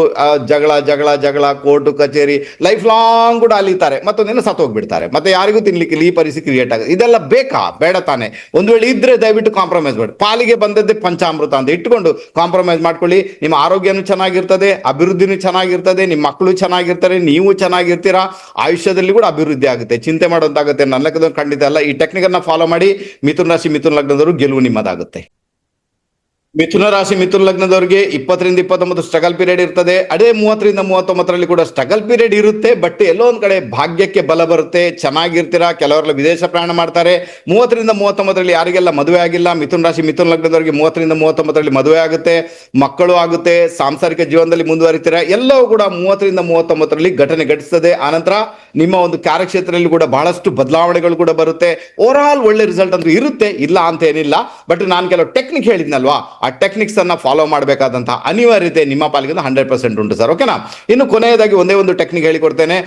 ಜಗಳ ಜಗಳ ಜಗಳ ಕೋರ್ಟು ಕಚೇರಿ ಲೈಫ್ ಲಾಂಗ್ ಕೂಡ ಅಲಿತಾರೆ. ಮತ್ತೊಂದಿನ ಸತ್ತು ಹೋಗ್ಬಿಡ್ತಾರೆ. ಮತ್ತೆ ಯಾರಿಗೂ ತಿನ್ಲಿಕ್ಕೆ ಈ ಪರಿಸ್ಥಿತಿ ಕ್ರಿಯೇಟ್ ಆಗುತ್ತೆ. ಇದೆಲ್ಲ ಬೇಕಾ? ಬೇಡ ತಾನೆ. ಒಂದು ವೇಳೆ ಇದ್ರೆ ದಯವಿಟ್ಟು ಕಾಂಪ್ರಮೈಸ್ ಮಾಡಿ. ಪಾಲಿಗೆ ಬಂದದ್ದೇ ಪಂಚಾಮೃತ ಅಂತ ಇಟ್ಕೊಂಡು ಕಾಂಪ್ರಮೈಸ್ ಮಾಡ್ಕೊಳ್ಳಿ. ನಿಮ್ಮ ಆರೋಗ್ಯನೂ ಚೆನ್ನಾಗಿರ್ತದೆ, ಅಭಿವೃದ್ಧಿನೂ ಚೆನ್ನಾಗಿರ್ತದೆ, ನಿಮ್ಮ ಮಕ್ಕಳು ಚೆನ್ನಾಗಿರ್ತಾರೆ, ನೀವು ಚೆನ್ನಾಗಿರ್ತೀರಾ? ಆಯುಷ್ಯದಲ್ಲಿ ಕೂಡ ಅಭಿವೃದ್ಧಿ ಆಗುತ್ತೆ. ಚಿಂತೆ ಮಾಡೋದಾಗುತ್ತೆ ನನ್ನ ಲೆಕ್ಕದಲ್ಲಿ ಖಂಡಿತ ಅಲ್ಲ. ಈ ಟೆಕ್ನಿಕ್ ಅನ್ನ ಫಾಲೋ ಮಾಡಿ. ಮಿಥುನ್ ರಾಶಿ, ಮಿಥುನ್ ಲಗ್ನದವರು ಗೆಲುವು ನಿಮ್ಮದಾಗುತ್ತೆ. ಮಿಥುನ ರಾಶಿ, ಮಿಥುನ ಲಗ್ನದವರಿಗೆ ಇಪ್ಪತ್ತರಿಂದ ಇಪ್ಪತ್ತೊಂಬತ್ತು ಸ್ಟ್ರಗಲ್ ಪೀರಿಯಡ್ ಇರ್ತದೆ. ಅದೇ ಮೂವತ್ತರಿಂದ ಮೂವತ್ತೊಂಬತ್ತರಲ್ಲಿ ಕೂಡ ಸ್ಟ್ರಗಲ್ ಪೀರಿಯಡ್ ಇರುತ್ತೆ. ಬಟ್ ಎಲ್ಲೋ ಒಂದ್ ಕಡೆ ಭಾಗ್ಯಕ್ಕೆ ಬಲ ಬರುತ್ತೆ. ಚೆನ್ನಾಗಿರ್ತೀರಾ? ಕೆಲವರೆಲ್ಲ ವಿದೇಶ ಪ್ರಯಾಣ ಮಾಡ್ತಾರೆ. ಮೂವತ್ತರಿಂದ ಮೂವತ್ತೊಂಬತ್ತರಲ್ಲಿ ಯಾರಿಗೆಲ್ಲ ಮದುವೆ ಆಗಿಲ್ಲ? ಮಿಥುನ ರಾಶಿ, ಮಿಥುನ ಲಗ್ನದವರಿಗೆ ಮೂವತ್ತರಿಂದ ಮೂವತ್ತೊಂಬತ್ತರಲ್ಲಿ ಮದುವೆ ಆಗುತ್ತೆ. ಮಕ್ಕಳು ಆಗುತ್ತೆ. ಸಾಂಸಾರಿಕ ಜೀವನದಲ್ಲಿ ಮುಂದುವರಿತೀರಾ? ಎಲ್ಲವೂ ಕೂಡ ಮೂವತ್ತರಿಂದ ಮೂವತ್ತೊಂಬತ್ತರಲ್ಲಿ ಘಟನೆ ಘಟಿಸ್ತದೆ. ಆನಂತರ ನಿಮ್ಮ ಒಂದು ಕಾರ್ಯಕ್ಷೇತ್ರದಲ್ಲಿ ಕೂಡ ಬಹಳಷ್ಟು ಬದಲಾವಣೆಗಳು ಕೂಡ ಬರುತ್ತೆ. ಓವರ್ ಆಲ್ ಒಳ್ಳೆ ರಿಸಲ್ಟ್ ಅಂತೂ ಇರುತ್ತೆ. ಇಲ್ಲ ಅಂತ ಏನಿಲ್ಲ. ಬಟ್ ನಾನು ಕೆಲವು ಟೆಕ್ನಿಕ್ ಹೇಳಿದ್ನಲ್ವಾ? ಆ ಟೆಕ್ನಿಕ್ಸನ್ನು ಫಾಲೋ ಮಾಡಬೇಕಾದಂತಹ ಅನಿವಾರ್ಯತೆ ನಿಮ್ಮ ಪಾಲಿಗೆ ಹಂಡ್ರೆಡ್ ಪರ್ಸೆಂಟ್ ಉಂಟು ಸರ್ ಓಕೆನಾ ಇನ್ನು ಕೊನೆಯದಾಗಿ ಒಂದೇ ಒಂದು ಟೆಕ್ನಿಕ್ ಹೇಳಿಕೊಡ್ತೇನೆ.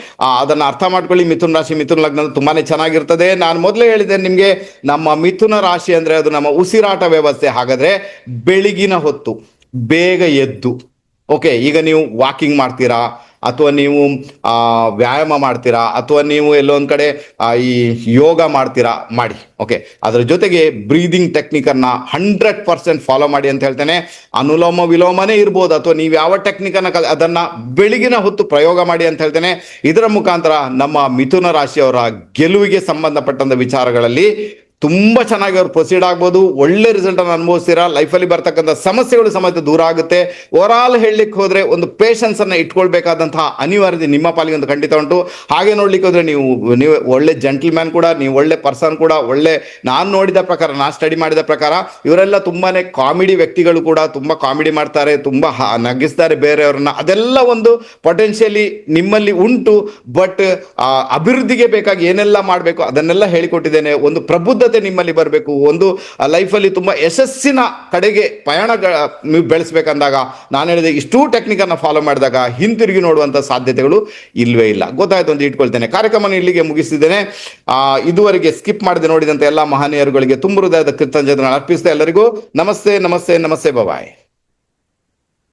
ಅದನ್ನು ಅರ್ಥ ಮಾಡ್ಕೊಳ್ಳಿ. ಮಿಥುನ ರಾಶಿ, ಮಿಥುನ ಲಗ್ನ ತುಂಬಾನೇ ಚೆನ್ನಾಗಿರ್ತದೆ. ನಾನು ಮೊದಲೇ ಹೇಳಿದೆ ನಿಮಗೆ, ನಮ್ಮ ಮಿಥುನ ರಾಶಿ ಅಂದ್ರೆ ಅದು ನಮ್ಮ ಉಸಿರಾಟ ವ್ಯವಸ್ಥೆ. ಹಾಗಾದ್ರೆ ಬೆಳಗಿನ ಹೊತ್ತು ಬೇಗ ಎದ್ದು ಓಕೆ ಈಗ ನೀವು ವಾಕಿಂಗ್ ಮಾಡ್ತೀರಾ ಅಥವಾ ನೀವು ಆ, ವ್ಯಾಯಾಮ ಮಾಡ್ತೀರಾ ಅಥವಾ ನೀವು ಎಲ್ಲೊಂದ್ ಕಡೆ ಈ ಯೋಗ ಮಾಡ್ತೀರಾ ಮಾಡಿ ಓಕೆ ಅದರ ಜೊತೆಗೆ ಬ್ರೀದಿಂಗ್ ಟೆಕ್ನಿಕ್ ಅನ್ನ ಹಂಡ್ರೆಡ್ ಪರ್ಸೆಂಟ್ ಫಾಲೋ ಮಾಡಿ ಅಂತ ಹೇಳ್ತೇನೆ. ಅನುಲೋಮ ವಿಲೋಮನೇ ಇರ್ಬೋದು ಅಥವಾ ನೀವು ಯಾವ ಟೆಕ್ನಿಕ್ ಅನ್ನ ಅದನ್ನ ಬೆಳಗಿನ ಹೊತ್ತು ಪ್ರಯೋಗ ಮಾಡಿ ಅಂತ ಹೇಳ್ತೇನೆ. ಇದರ ಮುಖಾಂತರ ನಮ್ಮ ಮಿಥುನ ರಾಶಿಯವರ ಗೆಲುವಿಗೆ ಸಂಬಂಧಪಟ್ಟಂತ ವಿಚಾರಗಳಲ್ಲಿ ತುಂಬಾ ಚೆನ್ನಾಗಿ ಅವ್ರು ಪ್ರೊಸೀಡ್ ಆಗ್ಬೋದು. ಒಳ್ಳೆ ರಿಸಲ್ಟ್ ಅನ್ನು ಅನುಭವಿಸ್ತೀರಾ? ಲೈಫಲ್ಲಿ ಬರ್ತಕ್ಕಂಥ ಸಮಸ್ಯೆಗಳು ಸಮೇತ ದೂರ ಆಗುತ್ತೆ. ಓವರ್ ಆಲ್ ಹೇಳಲಿಕ್ಕೆ ಹೋದರೆ ಒಂದು ಪೇಷನ್ಸನ್ನು ಇಟ್ಕೊಳ್ಬೇಕಾದಂತಹ ಅನಿವಾರ್ಯತೆ ನಿಮ್ಮ ಪಾಲಿಗೆ ಒಂದು ಖಂಡಿತ ಉಂಟು. ಹಾಗೆ ನೋಡ್ಲಿಕ್ಕೆ ಹೋದರೆ ನೀವು ನೀವು ಒಳ್ಳೆ ಜೆಂಟಲ್ಮ್ಯಾನ್ ಕೂಡ, ನೀವು ಒಳ್ಳೆ ಪರ್ಸನ್ ಕೂಡ, ಒಳ್ಳೆ ನಾನು ನೋಡಿದ ಪ್ರಕಾರ, ನಾನು ಸ್ಟಡಿ ಮಾಡಿದ ಪ್ರಕಾರ, ಇವರೆಲ್ಲ ತುಂಬಾ ಕಾಮಿಡಿ ವ್ಯಕ್ತಿಗಳು ಕೂಡ ತುಂಬ ಕಾಮಿಡಿ ಮಾಡ್ತಾರೆ, ತುಂಬ ನಗಿಸ್ತಾರೆ ಬೇರೆಯವ್ರನ್ನ. ಅದೆಲ್ಲ ಒಂದು ಪೊಟೆನ್ಷಿಯಲಿ ನಿಮ್ಮಲ್ಲಿ ಉಂಟು. ಬಟ್ ಅಭಿವೃದ್ಧಿಗೆ ಬೇಕಾಗಿ ಏನೆಲ್ಲ ಮಾಡಬೇಕು ಅದನ್ನೆಲ್ಲ ಹೇಳಿಕೊಟ್ಟಿದ್ದೇನೆ. ಒಂದು ನಿಮ್ಮಲ್ಲಿ ಬರಬೇಕು. ಒಂದು ಲೈಫಲ್ಲಿ ತುಂಬಾ ಯಶಸ್ಸಿನ ಕಡೆಗೆ ಪಯಣ ನೀವು ಬೆಳೆಸ್ಬೇಕಂದಾಗ ನಾನು ಹೇಳಿದೆ ಇಷ್ಟೂ ಟೆಕ್ನಿಕನ್ನು ಫಾಲೋ ಮಾಡಿದಾಗ ಹಿಂತಿರುಗಿ ನೋಡುವಂಥ ಸಾಧ್ಯತೆಗಳು ಇಲ್ವೇ ಇಲ್ಲ. ಗೊತ್ತಾಯ್ತು ಅಂತ ಇಟ್ಕೊಳ್ತೇನೆ. ಕಾರ್ಯಕ್ರಮ ಇಲ್ಲಿಗೆ ಮುಗಿಸಿದ್ದೇನೆ ಇದುವರೆಗೆ ಸ್ಕಿಪ್ ಮಾಡದೆ ನೋಡಿದಂತ ಎಲ್ಲ ಮಹನೀಯರುಗಳಿಗೆ ತುಂಬ ಹೃದಯದ ಕೃತಜ್ಞತೆಗಳನ್ನು ಅರ್ಪಿಸ್ತಾ ಎಲ್ಲರಿಗೂ ನಮಸ್ತೆ ನಮಸ್ತೆ ನಮಸ್ತೆ ಬಾಯ್